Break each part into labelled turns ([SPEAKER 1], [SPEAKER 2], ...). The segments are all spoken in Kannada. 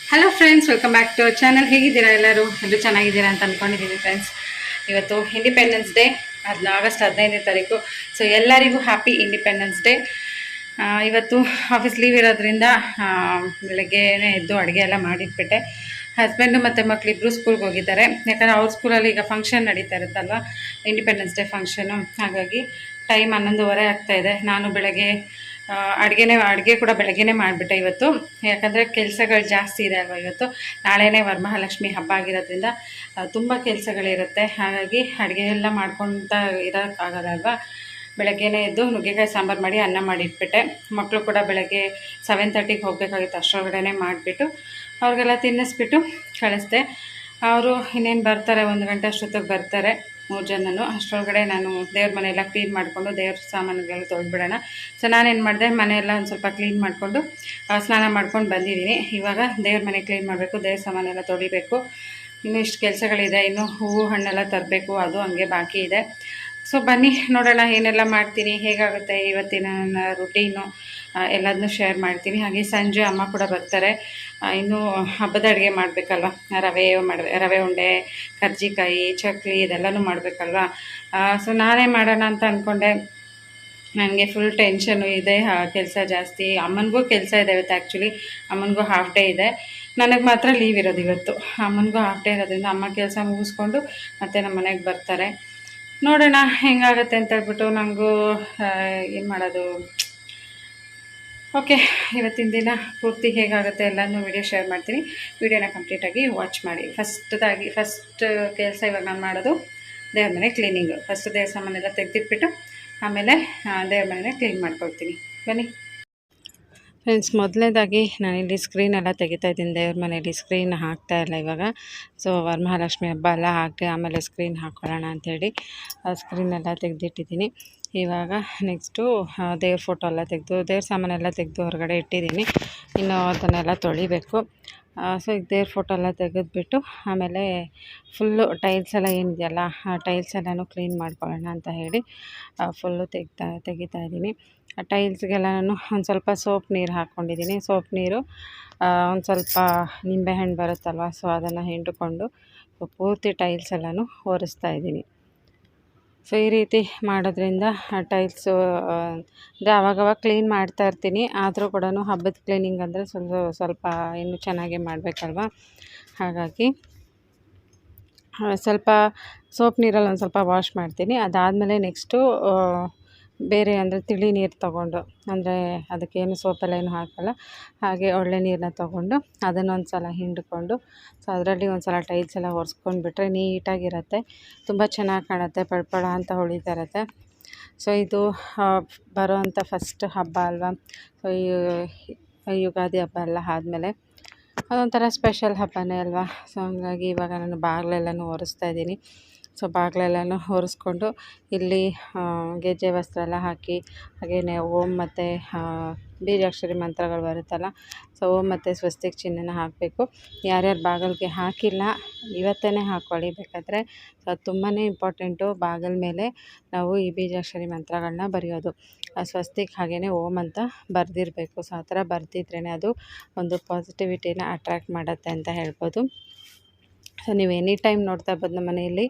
[SPEAKER 1] Hello friends welcome back to channel ಹೇಗಿದ್ದೀರಾ ಎಲ್ಲರೂ? ಎಲ್ಲರೂ ಚೆನ್ನಾಗಿದ್ದೀರಾ ಅಂತ ಅಂದ್ಕೊಂಡಿದ್ದೀನಿ ಫ್ರೆಂಡ್ಸ್ ಇವತ್ತು ಇಂಡಿಪೆಂಡೆನ್ಸ್ ಡೇ ಅದನ್ನ ಆಗಸ್ಟ್ ಹದಿನೈದನೇ ತಾರೀಕು. ಸೊ ಎಲ್ಲರಿಗೂ ಹ್ಯಾಪಿ ಇಂಡಿಪೆಂಡೆನ್ಸ್ ಡೇ ಇವತ್ತು ಆಫೀಸ್ ಲೀವ್ ಇರೋದ್ರಿಂದ ಬೆಳಗ್ಗೆನೇ ಎದ್ದು ಅಡುಗೆ ಎಲ್ಲ ಮಾಡಿಟ್ಬಿಟ್ಟೆ. ಹಸ್ಬೆಂಡು ಮತ್ತು ಮಕ್ಕಳಿಬ್ಬರು ಸ್ಕೂಲ್ಗೆ ಹೋಗಿದ್ದಾರೆ. ಯಾಕಂದರೆ ಅವ್ರ ಸ್ಕೂಲಲ್ಲಿ ಈಗ ಫಂಕ್ಷನ್ ನಡೀತಾ ಇರುತ್ತಲ್ವ? ಇಂಡಿಪೆಂಡೆನ್ಸ್ ಡೇ ಫಂಕ್ಷನು ಹಾಗಾಗಿ ಟೈಮ್ ಹನ್ನೊಂದುವರೆ ಆಗ್ತಾಯಿದೆ ನಾನು ಬೆಳಗ್ಗೆ ಅಡುಗೆನೇ, ಅಡುಗೆ ಕೂಡ ಬೆಳಗ್ಗೆನೇ ಮಾಡಿಬಿಟ್ಟೆ ಇವತ್ತು. ಯಾಕಂದರೆ ಕೆಲಸಗಳು ಜಾಸ್ತಿ ಇದೆ ಅಲ್ವಾ ಇವತ್ತು? ನಾಳೆನೇ ವರಮಹಾಲಕ್ಷ್ಮಿ ಹಬ್ಬ ಆಗಿರೋದ್ರಿಂದ ತುಂಬ ಕೆಲಸಗಳಿರುತ್ತೆ. ಹಾಗಾಗಿ ಅಡುಗೆ ಎಲ್ಲ ಮಾಡ್ಕೊತ ಇರೋಕ್ಕಾಗಲ್ಲ ಬೆಳಗ್ಗೆನೇ ಎದ್ದು ನುಗ್ಗೆಕಾಯಿ ಸಾಂಬಾರು ಮಾಡಿ ಅನ್ನ ಮಾಡಿಟ್ಬಿಟ್ಟೆ ಮಕ್ಕಳು ಕೂಡ ಬೆಳಗ್ಗೆ ಸೆವೆನ್ ತರ್ಟಿಗೆ ಹೋಗಬೇಕಾಗಿತ್ತು ಅಷ್ಟರೊಳಗಡೆ ಮಾಡಿಬಿಟ್ಟು ಅವ್ರಿಗೆಲ್ಲ ತಿನ್ನಿಸ್ಬಿಟ್ಟು ಕಳಿಸ್ದೆ. ಅವರು ಇನ್ನೇನು ಬರ್ತಾರೆ? ಒಂದು ಗಂಟೆ ಅಷ್ಟೊತ್ತಿಗೆ ಬರ್ತಾರೆ. ಮೂರು ಜನನು. ಅಷ್ಟರೊಳಗಡೆ ನಾನು ದೇವ್ರ ಮನೆಯೆಲ್ಲ ಕ್ಲೀನ್ ಮಾಡಿಕೊಂಡು ದೇವ್ರ ಸಾಮಾನುಗಳೆಲ್ಲ ತೊಳೆದ್ಬಿಡೋಣ. ಸೊ ನಾನೇನು ಮಾಡಿದೆ, ಮನೆಯೆಲ್ಲ ಒಂದು ಸ್ವಲ್ಪ ಕ್ಲೀನ್ ಮಾಡಿಕೊಂಡು ಸ್ನಾನ ಮಾಡ್ಕೊಂಡು ಬಂದಿದ್ದೀನಿ. ಇವಾಗ ದೇವ್ರ ಮನೆ ಕ್ಲೀನ್ ಮಾಡಬೇಕು, ದೇವ್ರ ಸಾಮಾನೆಲ್ಲ ತೊಳಿಬೇಕು. ಇನ್ನೂ ಇಷ್ಟು ಕೆಲಸಗಳಿದೆ, ಇನ್ನು ಹೂವು, ಹಣ್ಣೆಲ್ಲ ತರಬೇಕು, ಅದು ಹಂಗೆ ಬಾಕಿ ಇದೆ. ಸೊ ಬನ್ನಿ, ನೋಡೋಣ ಏನೆಲ್ಲ ಮಾಡ್ತೀನಿ, ಹೇಗಾಗುತ್ತೆ ಇವತ್ತಿನ ನನ್ನ ರುಟೀನು ಎಲ್ಲದನ್ನೂ ಶೇರ್ ಮಾಡ್ತೀನಿ. ಹಾಗೆ ಸಂಜೆ ಅಮ್ಮ ಕೂಡ ಬರ್ತಾರೆ. ಇನ್ನು ಹಬ್ಬದ ಅಡುಗೆ ಮಾಡಬೇಕಲ್ವ? ರವೆ ಮಾಡಿ ರವೆ ಉಂಡೆ, ಕರ್ಜಿಕಾಯಿ, ಚಕ್ಲಿ ಇದೆಲ್ಲನೂ ಮಾಡಬೇಕಲ್ವ? ಸೊ ನಾನೇ ಮಾಡೋಣ ಅಂತ ಅಂದ್ಕೊಂಡೆ ನನಗೆ ಫುಲ್ ಟೆನ್ಷನು ಇದೆ ಕೆಲಸ ಜಾಸ್ತಿ. ಅಮ್ಮನಿಗೂ ಕೆಲಸ ಇದೆ ಇವತ್ತು ಆ್ಯಕ್ಚುಲಿ ಅಮ್ಮನಿಗೂ ಹಾಫ್ ಡೇ ಇದೆ. ನನಗೆ ಮಾತ್ರ ಲೀವ್ ಇರೋದು ಇವತ್ತು. ಅಮ್ಮನಿಗೂ ಹಾಫ್ ಡೇ ಇರೋದ್ರಿಂದ ಅಮ್ಮ ಕೆಲಸ ಮುಗಿಸ್ಕೊಂಡು ಮತ್ತೆ ನಮ್ಮ ಮನೆಗೆ ಬರ್ತಾರೆ. ನೋಡೋಣ ಹೆಂಗಾಗತ್ತೆ ಅಂತ ಹೇಳ್ಬಿಟ್ಟು ನನಗೂ ಏನು ಮಾಡೋದು? ಓಕೆ ಇವತ್ತಿನ ದಿನ ಪೂರ್ತಿ ಹೇಗಾಗುತ್ತೆ ಎಲ್ಲನೂ ವಿಡಿಯೋ ಶೇರ್ ಮಾಡ್ತೀನಿ. ವಿಡಿಯೋನ ಕಂಪ್ಲೀಟಾಗಿ ವಾಚ್ ಮಾಡಿ. ಫಸ್ಟ್ದಾಗಿ ಫಸ್ಟ್ ಕೆಲಸ ಇವಾಗ ನಾನು ಮಾಡೋದು ದೇವ್ರ ಮನೆ ಕ್ಲೀನಿಂಗು ಫಸ್ಟ್ ದೇವ್ರ ಸಾಮಾನೆಲ್ಲ ತೆಗೆದಿಟ್ಬಿಟ್ಟು ಆಮೇಲೆ ಆ, ದೇವ್ರ ಮನೆ ಕ್ಲೀನ್ ಮಾಡ್ಕೊಳ್ತೀನಿ. ಬನ್ನಿ. ಫ್ರೆಂಡ್ಸ್ ಮೊದಲನೇದಾಗಿ ನಾನಿಲ್ಲಿ ತೆಗಿತಾ ಇದ್ದೀನಿ. ದೇವ್ರ ಮನೇಲಿ ಸ್ಕ್ರೀನ್ ಹಾಕ್ತಾ ಇಲ್ಲ ಇವಾಗ. ಸೊ ವರಮಹಾಲಕ್ಷ್ಮಿ ಹಬ್ಬ ಎಲ್ಲ ಹಾಕಿ ಆಮೇಲೆ ಸ್ಕ್ರೀನ್ ಹಾಕ್ಕೊಳ್ಳೋಣ ಅಂಥೇಳಿ ಸ್ಕ್ರೀನ್ ಎಲ್ಲ ತೆಗೆದಿಟ್ಟಿದ್ದೀನಿ. ಇವಾಗ ನೆಕ್ಸ್ಟು ದೇವ್ರ ಫೋಟೋ ಎಲ್ಲ ತೆಗೆದು, ದೇವ್ರ ಸಾಮಾನೆಲ್ಲ ತೆಗೆದು ಹೊರಗಡೆ ಇಟ್ಟಿದ್ದೀನಿ. ಇನ್ನು ಅದನ್ನೆಲ್ಲ ತೊಳಿಬೇಕು. ಸೊ ಈಗ ದೇವ್ರ ಫೋಟೋ ಎಲ್ಲ ತೆಗೆದ್ಬಿಟ್ಟು ಆಮೇಲೆ ಫುಲ್ಲು ಟೈಲ್ಸ್ ಎಲ್ಲ ಏನಿದೆಯಲ್ಲ, ಆ ಟೈಲ್ಸ್ ಎಲ್ಲನೂ ಕ್ಲೀನ್ ಮಾಡ್ಕೊಳ್ಳೋಣ ಅಂತ ಹೇಳಿ ಫುಲ್ಲು ತೆಗ್ತಾ, ತೆಗಿತಾ ಇದ್ದೀನಿ. ಆ ಟೈಲ್ಸ್ಗೆಲ್ಲ ನಾನು ಒಂದು ಸ್ವಲ್ಪ ಸೋಪ್ ನೀರು ಹಾಕ್ಕೊಂಡಿದ್ದೀನಿ ಸೋಪ್ ನೀರು ಒಂದು ಸ್ವಲ್ಪ ನಿಂಬೆಹಣ್ಣು ಬರುತ್ತಲ್ವ ಸೊ ಅದನ್ನು ಹಿಂಡ್ಕೊಂಡು ಪೂರ್ತಿ ಟೈಲ್ಸ್ ಎಲ್ಲನೂ ಒರೆಸ್ತಾ ಇದ್ದೀನಿ. ಸೊ, ಈ ರೀತಿ ಮಾಡೋದ್ರಿಂದ ಟೈಲ್ಸು ಅಂದರೆ ಅವಾಗವಾಗ ಕ್ಲೀನ್ ಮಾಡ್ತಾ ಇರ್ತೀನಿ. ಆದರೂ ಕೂಡ ಹಬ್ಬದ ಕ್ಲೀನಿಂಗ್ ಅಂದರೆ ಸ್ವಲ್ಪ ಸ್ವಲ್ಪ ಇನ್ನೂ ಚೆನ್ನಾಗೇ ಮಾಡಬೇಕಲ್ವ? ಹಾಗಾಗಿ ಸ್ವಲ್ಪ ಸೋಪ್ ನೀರಲ್ಲಿ ಒಂದು ಸ್ವಲ್ಪ ವಾಶ್ ಮಾಡ್ತೀನಿ. ಅದಾದಮೇಲೆ ನೆಕ್ಸ್ಟು ಬೇರೆ ಅಂದರೆ ತಿಳಿ ನೀರು ತಗೊಂಡು, ಅಂದರೆ ಅದಕ್ಕೇನು ಸೋಪೆಲ್ಲ ಏನು ಹಾಕಲ್ಲ, ಹಾಗೆ ಒಳ್ಳೆ ನೀರನ್ನ ತಗೊಂಡು ಅದನ್ನು ಒಂದು ಸಲ ಹಿಂಡ್ಕೊಂಡು, ಸೊ ಅದರಲ್ಲಿ ಒಂದು ಸಲ ಟೈಲ್ಸ್ ಎಲ್ಲ ಒರೆಸ್ಕೊಂಡ್ಬಿಟ್ರೆ ನೀಟಾಗಿರುತ್ತೆ. ತುಂಬ ಚೆನ್ನಾಗಿ ಕಾಣುತ್ತೆ, ಪಳ್ಪಳ ಅಂತ ಹೊಳಿತಾ ಇರುತ್ತೆ. ಸೊ ಇದು ಬರೋವಂಥ ಫಸ್ಟ್ ಹಬ್ಬ ಅಲ್ವಾ? ಸೊ ಯುಗಾದಿ ಹಬ್ಬ ಎಲ್ಲ ಆದಮೇಲೆ ಅದೊಂಥರ ಸ್ಪೆಷಲ್ ಹಬ್ಬನೇ ಅಲ್ವಾ? ಸೊ ಹಂಗಾಗಿ ಇವಾಗ ನಾನು ಬಾಗಿಲೆಲ್ಲನೂ ಒರೆಸ್ತಾ ಇದ್ದೀನಿ. ಸೊ ಬಾಗಿಲೆಲ್ಲನೂ ಒರೆಸ್ಕೊಂಡು ಇಲ್ಲಿ ಗೆಜ್ಜೆ ವಸ್ತ್ರ ಎಲ್ಲ ಹಾಕಿ ಹಾಗೆಯೇ ಓಂ ಮತ್ತು ಬೀಜಾಕ್ಷರಿ ಮಂತ್ರಗಳು ಬರುತ್ತಲ್ಲ, ಸೊ ಓಂ ಮತ್ತು ಸ್ವಸ್ತಿಕ್ ಚಿಹ್ನೆನ ಹಾಕಬೇಕು. ಯಾರ್ಯಾರು ಬಾಗಿಲಿಗೆ ಹಾಕಿಲ್ಲ ಇವತ್ತೇ ಹಾಕ್ಕೊಳ್ಳಿ ಬೇಕಾದರೆ ಸೊ ಅದು ತುಂಬಾ ಇಂಪಾರ್ಟೆಂಟು. ಬಾಗಿಲ ಮೇಲೆ ನಾವು ಈ ಬೀಜಾಕ್ಷರಿ ಮಂತ್ರಗಳನ್ನ ಬರೆಯೋದು. ಸ್ವಸ್ತಿಕ್ ಹಾಗೆಯೇ ಓಂ ಅಂತ ಬರೆದಿರಬೇಕು. ಸೊ ಆ ಥರ ಬರೆದಿದ್ರೇ ಅದು ಒಂದು ಪಾಸಿಟಿವಿಟಿನ ಅಟ್ರ್ಯಾಕ್ಟ್ ಮಾಡುತ್ತೆ ಅಂತ ಹೇಳ್ಬೋದು. ನೀವು ಎನಿ ಟೈಮ್ ನೋಡ್ತಾ ಇರ್ಬೋದು ನಮ್ಮ ಮನೆಯಲ್ಲಿ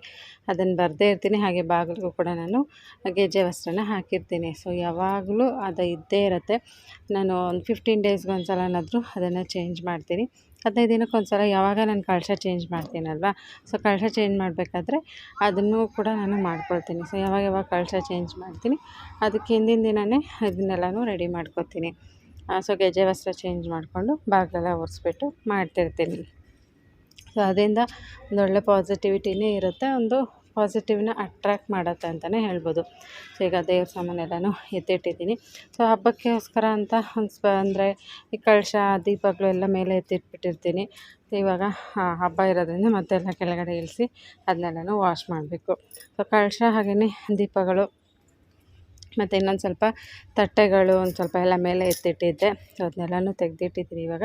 [SPEAKER 1] ಅದನ್ನು ಬರದೇ ಇರ್ತೀನಿ. ಹಾಗೆ ಬಾಗಿಲಿಗೂ ಕೂಡ ನಾನು ಗೆಜ್ಜೆ ವಸ್ತ್ರನ ಹಾಕಿರ್ತೀನಿ. ಸೊ ಯಾವಾಗಲೂ ಅದು ಇದ್ದೇ ಇರುತ್ತೆ. ನಾನು ಒಂದು ಫಿಫ್ಟೀನ್ ಡೇಸ್ಗೆ ಒಂದು ಅದನ್ನು ಚೇಂಜ್ ಮಾಡ್ತೀನಿ. ಹದಿನೈದು ದಿನಕ್ಕೆ ಒಂದು ಸಲ ಯಾವಾಗ ನಾನು ಕಳಶ ಚೇಂಜ್ ಮಾಡ್ತೀನಲ್ವ? ಸೊ ಕಳಶ ಚೇಂಜ್ ಮಾಡಬೇಕಾದ್ರೆ ಅದನ್ನು ಕೂಡ ನಾನು ಮಾಡ್ಕೊಳ್ತೀನಿ. ಸೊ ಯಾವಾಗ ಯಾವಾಗ ಕಳಶ ಚೇಂಜ್ ಮಾಡ್ತೀನಿ, ಅದಕ್ಕೆ ಹಿಂದಿನ ದಿನವೇ ಇದನ್ನೆಲ್ಲನೂ ರೆಡಿ ಮಾಡ್ಕೊತೀನಿ. ಸೊ ಗೆಜ್ಜೆ ವಸ್ತ್ರ ಚೇಂಜ್ ಮಾಡಿಕೊಂಡು ಬಾಗಿಲೆಲ್ಲ ಒರೆಸ್ಬಿಟ್ಟು ಮಾಡ್ತಿರ್ತೀನಿ. ಸೊ ಅದರಿಂದ ಒಂದೊಳ್ಳೆ ಪಾಸಿಟಿವಿಟಿನೇ ಇರುತ್ತೆ. ಒಂದು ಪಾಸಿಟಿವ್ನ ಅಟ್ರ್ಯಾಕ್ಟ್ ಮಾಡುತ್ತೆ ಅಂತಲೇ ಹೇಳ್ಬೋದು. ಸೊ ಈಗ ದೇವ್ರ ಸಾಮಾನೆಲ್ಲನೂ ಎತ್ತಿಟ್ಟಿದ್ದೀನಿ. ಸೊ ಹಬ್ಬಕ್ಕೋಸ್ಕರ ಅಂತ ಒಂದು ಸ್ಪ, ಅಂದರೆ ಈ ಕಳಶ, ದೀಪಗಳು ಎಲ್ಲ ಮೇಲೆ ಎತ್ತಿಟ್ಬಿಟ್ಟಿರ್ತೀನಿ. ಇವಾಗ ಹಬ್ಬ ಇರೋದ್ರಿಂದ ಮತ್ತೆಲ್ಲ ಕೆಳಗಡೆ ಇಳಿಸಿ ಅದನ್ನೆಲ್ಲನೂ ವಾಶ್ ಮಾಡಬೇಕು. ಸೊ ಕಳಶ ಹಾಗೆಯೇ ದೀಪಗಳು ಮತ್ತು ಇನ್ನೊಂದು ಸ್ವಲ್ಪ ತಟ್ಟೆಗಳು ಒಂದು ಸ್ವಲ್ಪ ಎಲ್ಲ ಮೇಲೆ ಎತ್ತಿಟ್ಟಿದ್ದೆ. ಸೊ ಅದನ್ನೆಲ್ಲನೂ ತೆಗೆದಿಟ್ಟಿದ್ದೀನಿ ಇವಾಗ.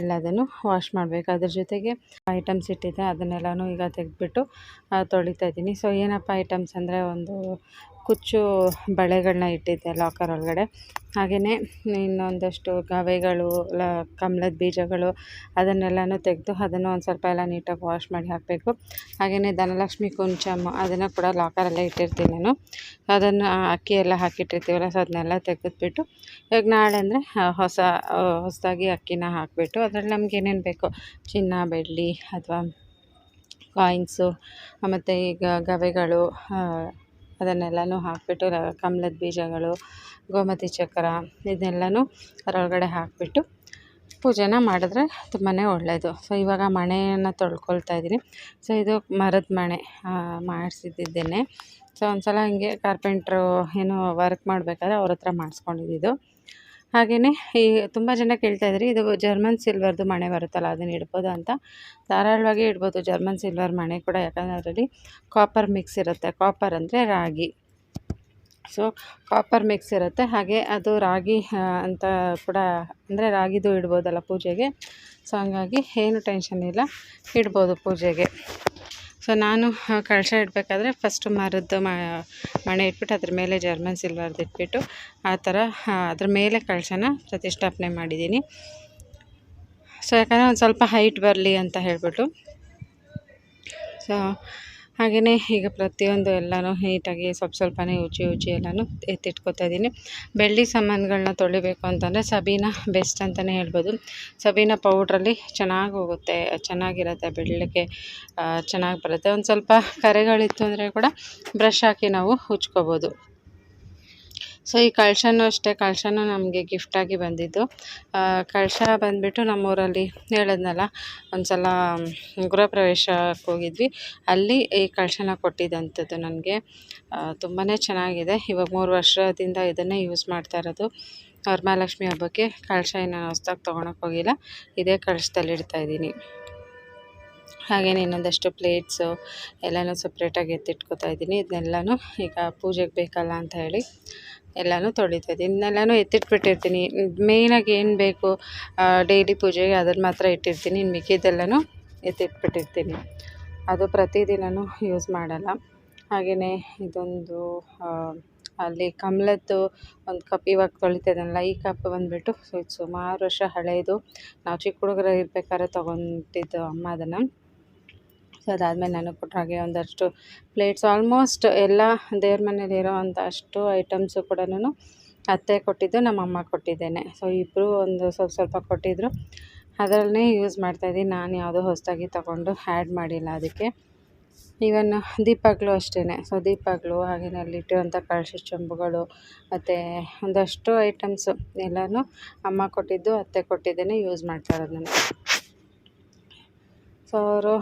[SPEAKER 1] ಎಲ್ಲದನ್ನು ವಾಶ್ ಮಾಡಬೇಕು. ಅದ್ರ ಜೊತೆಗೆ ಐಟಮ್ಸ್ ಇಟ್ಟಿದ್ದೆ. ಅದನ್ನೆಲ್ಲನೂ ಈಗ ತೆಗೆದ್ಬಿಟ್ಟು ತೊಳಿತಾ ಇದ್ದೀನಿ. ಸೊ ಏನಪ್ಪ ಐಟಮ್ಸ್ ಅಂದರೆ ಒಂದು ಕುಚ್ಚು ಬಳೆಗಳನ್ನ ಇಟ್ಟಿದ್ದೆ ಲಾಕರ್ ಒಳಗಡೆ. ಹಾಗೆಯೇ ಇನ್ನೊಂದಷ್ಟು ಗವೆಗಳು, ಲ, ಕಮಲದ ಬೀಜಗಳು ಅದನ್ನೆಲ್ಲನೂ ತೆಗೆದು ಅದನ್ನು ಒಂದು ಸ್ವಲ್ಪ ಎಲ್ಲ ನೀಟಾಗಿ ವಾಶ್ ಮಾಡಿ ಹಾಕಬೇಕು. ಹಾಗೆಯೇ ಧನಲಕ್ಷ್ಮಿ ಕುಂಚಮ್ಮ ಅದನ್ನು ಕೂಡ ಲಾಕರಲ್ಲೇ ಇಟ್ಟಿರ್ತೀನಿ ನಾನು. ಅದನ್ನು ಅಕ್ಕಿ ಎಲ್ಲ ಹಾಕಿಟ್ಟಿರ್ತೀವಲ್ಲ, ಸೊ ಅದನ್ನೆಲ್ಲ ತೆಗೆದ್ಬಿಟ್ಟು ಇವಾಗ ನಾಳೆ ಅಂದರೆ ಹೊಸ ಹೊಸದಾಗಿ ಅಕ್ಕಿನ ಹಾಕಿಬಿಟ್ಟು ಅದರಲ್ಲಿ ನಮ್ಗೆ ಏನೇನು ಬೇಕು? ಚಿನ್ನ, ಬೆಳ್ಳಿ ಅಥವಾ ಕಾಯಿನ್ಸು ಮತ್ತು ಈಗ ಗವೆಗಳು ಅದನ್ನೆಲ್ಲನೂ ಹಾಕಿಬಿಟ್ಟು ಕಮಲದ ಬೀಜಗಳು, ಗೋಮತಿ ಚಕ್ರ ಇದನ್ನೆಲ್ಲನೂ ಅದರೊಳಗಡೆ ಹಾಕಿಬಿಟ್ಟು ಪೂಜೆನ ಮಾಡಿದ್ರೆ ತುಂಬಾ ಒಳ್ಳೆಯದು ಸೊ ಇವಾಗ ಮಣೆಯನ್ನು ತೊಳ್ಕೊಳ್ತಾ ಇದ್ದೀನಿ ಸೊ ಇದು ಮರದ ಮಣೆ ಮಾಡಿಸಿದ್ದೇನೆ ಸೊ ಒಂದು ಸಲ ಹಿಂಗೆ ಕಾರ್ಪೆಂಟ್ರು ಏನು ವರ್ಕ್ ಮಾಡಬೇಕಾದ್ರೆ ಅವ್ರ ಹತ್ರ ಮಾಡಿಸ್ಕೊಂಡಿದ್ದು. ಹಾಗೆಯೇ ಈ ತುಂಬ ಜನ ಕೇಳ್ತಾ ಕೇಳ್ತಾಯಿದ್ರಿ ಇದು ಜರ್ಮನ್ ಸಿಲ್ವರ್ದು ಮಣೆ ಬರುತ್ತಲ್ಲ, ಅದನ್ನು ಇಡ್ಬೋದು ಅಂತ. ಧಾರಾಳವಾಗಿ ಇಡ್ಬೋದು ಜರ್ಮನ್ ಸಿಲ್ವರ್ ಮಣೆ ಕೂಡ, ಯಾಕಂದರೆ ಅದರಲ್ಲಿ ಕಾಪರ್ ಮಿಕ್ಸ್ ಇರುತ್ತೆ. ಕಾಪರ್ ಅಂದರೆ ರಾಗಿ. ಸೊ ಕಾಪರ್ ಮಿಕ್ಸ್ ಇರುತ್ತೆ. ಹಾಗೆ ಅದು ರಾಗಿ ಅಂತ ಕೂಡ, ಅಂದರೆ ರಾಗಿದು ಇಡ್ಬೋದಲ್ಲ ಪೂಜೆಗೆ. ಸೊ ಹಂಗಾಗಿ ಏನು ಟೆನ್ಷನ್ ಇಲ್ಲ, ಇಡ್ಬೋದು ಪೂಜೆಗೆ. ಸೊ ನಾನು ಕಳಶ ಇಡಬೇಕಾದ್ರೆ ಫಸ್ಟು ಮರದ್ದು ಮಣೆ ಇಟ್ಬಿಟ್ಟು ಅದ್ರ ಮೇಲೆ ಜರ್ಮನ್ ಸಿಲ್ವರ್ದು ಇಟ್ಬಿಟ್ಟು ಆ ಥರ ಅದ್ರ ಮೇಲೆ ಕಳಶನ ಪ್ರತಿಷ್ಠಾಪನೆ ಮಾಡಿದ್ದೀನಿ. ಸೊ ಯಾಕಂದರೆ ಒಂದು ಸ್ವಲ್ಪ ಹೈಟ್ ಬರಲಿ ಅಂತ ಹೇಳಿಬಿಟ್ಟು. ಸೊ ಹಾಗೆಯೇ ಈಗ ಪ್ರತಿಯೊಂದು ಎಲ್ಲನೂ ನೀಟಾಗಿ ಸ್ವಲ್ಪ ಸ್ವಲ್ಪನೇ ಉಜ್ಜಿ ಉಜ್ಜಿ ಎಲ್ಲನೂ ಎತ್ತಿಟ್ಕೊತಾ ಇದ್ದೀನಿ. ಬೆಳ್ಳಿ ಸಾಮಾನುಗಳನ್ನ ತೊಳಿಬೇಕು ಅಂತಂದರೆ ಸಬೀನ ಬೆಸ್ಟ್ ಅಂತಲೇ ಹೇಳ್ಬೋದು. ಸಬೀನ ಪೌಡ್ರಲ್ಲಿ ಚೆನ್ನಾಗಿ ಹೋಗುತ್ತೆ, ಚೆನ್ನಾಗಿರುತ್ತೆ ಬೆಳ್ಳಿಗೆ ಚೆನ್ನಾಗಿ ಬರುತ್ತೆ. ಒಂದು ಸ್ವಲ್ಪ ಕರೆಗಳಿತ್ತು ಅಂದರೆ ಕೂಡ ಬ್ರಷ್ ಹಾಕಿ ನಾವು ಉಜ್ಕೋಬೋದು. ಸೊ, ಈ ಕಳಶನೂ ಅಷ್ಟೇ ಕಳಶನೂ ನಮಗೆ ಗಿಫ್ಟಾಗಿ ಬಂದಿದ್ದು. ಕಳಶ ಬಂದುಬಿಟ್ಟು ನಮ್ಮೂರಲ್ಲಿ ಹೇಳಿದ್ನಲ್ಲ ಒಂದು ಸಲ ಗೃಹ ಪ್ರವೇಶಕ್ಕೆ ಹೋಗಿದ್ವಿ. ಅಲ್ಲಿ ಈ ಕಳಶನ ಕೊಟ್ಟಿದ್ದಂಥದ್ದು ನನಗೆ ತುಂಬಾ ಚೆನ್ನಾಗಿದೆ. ಇವಾಗ ಮೂರು ವರ್ಷದಿಂದ ಇದನ್ನೇ ಯೂಸ್ ಮಾಡ್ತಾ ಇರೋದು. ವರಮಹಾಲಕ್ಷ್ಮಿ ಹಬ್ಬಕ್ಕೆ ಕಳಶ ಇನ್ನೂ ಹೊಸ್ದಾಗಿ ತೊಗೊಳಕ್ಕೆ ಹೋಗಿಲ್ಲ. ಇದೇ ಕಳಶದಲ್ಲಿ ಇಡ್ತಾಯಿದ್ದೀನಿ ಹಾಗೆಯೇ ಇನ್ನೊಂದಷ್ಟು ಪ್ಲೇಟ್ಸು ಎಲ್ಲನೂ ಸಪ್ರೇಟಾಗಿ ಎತ್ತಿಟ್ಕೊತಾ ಇದ್ದೀನಿ. ಇದನ್ನೆಲ್ಲನೂ ಈಗ ಪೂಜೆಗೆ ಬೇಕಲ್ಲ ಅಂತ ಹೇಳಿ ಎಲ್ಲನೂ ತೊಳಿತಾ ಇದ್ದೀನಿ. ಇದನ್ನೆಲ್ಲನೂ ಎತ್ತಿಟ್ಬಿಟ್ಟಿರ್ತೀನಿ. ಮೇಯ್ನಾಗಿ ಏನು ಬೇಕು ಡೈಲಿ ಪೂಜೆಗೆ ಅದನ್ನು ಮಾತ್ರ ಇಟ್ಟಿರ್ತೀನಿ. ಇನ್ನು ಮಿಕ್ಕಿದ್ದೆಲ್ಲನೂ ಎತ್ತಿಟ್ಬಿಟ್ಟಿರ್ತೀನಿ. ಅದು ಪ್ರತಿದಿನವೂ ಯೂಸ್ ಮಾಡಲ್ಲ. ಹಾಗೆಯೇ ಇದೊಂದು ಅಲ್ಲಿ ಕಮಲದ್ದು ಒಂದು ಕಪ್ ಇವಾಗ ತೊಳಿತದಲ್ಲ ಈ ಕಪ್ ಬಂದುಬಿಟ್ಟು ಸುಮಾರು ವರ್ಷ ಹಳೆಯದು ನಾವು ಚಿಕ್ಕ ಹುಡುಗರು ಇರ್ಬೇಕಾದ್ರೆ ತೊಗೊಂಡಿದ್ದು ಅಮ್ಮ ಅದನ್ನು. ಸೊ ಅದಾದಮೇಲೆ ನನಗೆ ಕೊಟ್ಟರು ಹಾಗೆ ಒಂದಷ್ಟು ಪ್ಲೇಟ್ಸ್ ಆಲ್ಮೋಸ್ಟ್ ಎಲ್ಲ ದೇವ್ರ ಮನೇಲಿ ಇರೋವಂಥ ಅಷ್ಟು ಐಟಮ್ಸು ಕೂಡನು ಅತ್ತೆ ಕೊಟ್ಟಿದ್ದು ನಮ್ಮ ಅಮ್ಮ ಕೊಟ್ಟಿದ್ದೇನೆ. ಸೊ ಇಬ್ಬರು ಒಂದು ಸ್ವಲ್ಪ ಸ್ವಲ್ಪ ಕೊಟ್ಟಿದ್ದರು ಅದರಲ್ಲೇ ಯೂಸ್ ಮಾಡ್ತಾಯಿದ್ದೀನಿ ನಾನು ಯಾವುದೋ ಹೊಸದಾಗಿ ತಗೊಂಡು ಆ್ಯಡ್ ಮಾಡಿಲ್ಲ ಅದಕ್ಕೆ. ಈವನ್ ದೀಪಗಳು ಅಷ್ಟೇ ಸೊ ದೀಪಗಳು ಹಾಗೆಯೇ ಅಲ್ಲಿಟ್ಟಿರುವಂಥ ಕಳಶ ಚೊಂಬುಗಳು, ಮತ್ತು ಒಂದಷ್ಟು ಐಟಮ್ಸು ಎಲ್ಲನೂ ಅಮ್ಮ ಕೊಟ್ಟಿದ್ದು, ಅತ್ತೆ ಕೊಟ್ಟಿದ್ದೇನೆ ಯೂಸ್ ಮಾಡ್ತಾ ಇರೋದು ನಾನು ಸೊ ಅವರು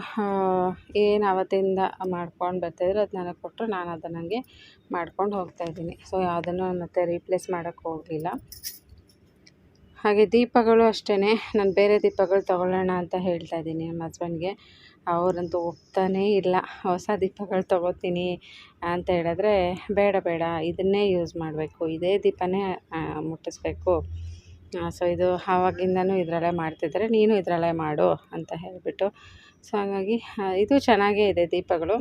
[SPEAKER 1] ಏನು ಆವತ್ತಿಂದ ಮಾಡ್ಕೊಂಡು ಬರ್ತಾಯಿದ್ರು ಅದು ನನಗೆ ಕೊಟ್ಟರು ನಾನು ಅದನ್ನು ಹಂಗೆ ಮಾಡ್ಕೊಂಡು ಹೋಗ್ತಾಯಿದ್ದೀನಿ ಸೊ ಯಾವುದನ್ನು ಮತ್ತೆ ರೀಪ್ಲೇಸ್ ಮಾಡೋಕ್ಕೆ ಹೋಗಲಿಲ್ಲ. ಹಾಗೆ ದೀಪಗಳು ಅಷ್ಟೇ ನಾನು ಬೇರೆ ದೀಪಗಳು ತೊಗೊಳ್ಳೋಣ ಅಂತ ಹೇಳ್ತಾ ಇದ್ದೀನಿ ನಮ್ಮ ಹಸ್ಬೆಂಡ್ಗೆ ಅವರಂತೂ ಒಪ್ತಾನೇ ಇಲ್ಲ. ಹೊಸ ದೀಪಗಳು ತೊಗೋತೀನಿ ಅಂತ ಹೇಳಿದ್ರೆ ಬೇಡ ಬೇಡ. ಇದನ್ನೇ ಯೂಸ್ ಮಾಡಬೇಕು. ಇದೇ ದೀಪನೇ ಮುಟ್ಟಿಸ್ಬೇಕು. ಸೊ ಇದು ಆವಾಗಿಂದನೂ ಇದರಲ್ಲೇ ಮಾಡ್ತಿದ್ದಾರೆ, ನೀನು ಇದರಲ್ಲೇ ಮಾಡು ಅಂತ ಹೇಳಿಬಿಟ್ಟು. ಸೊ ಹಾಗಾಗಿ ಇದು ಚೆನ್ನಾಗೇ ಇದೆ ದೀಪಗಳು.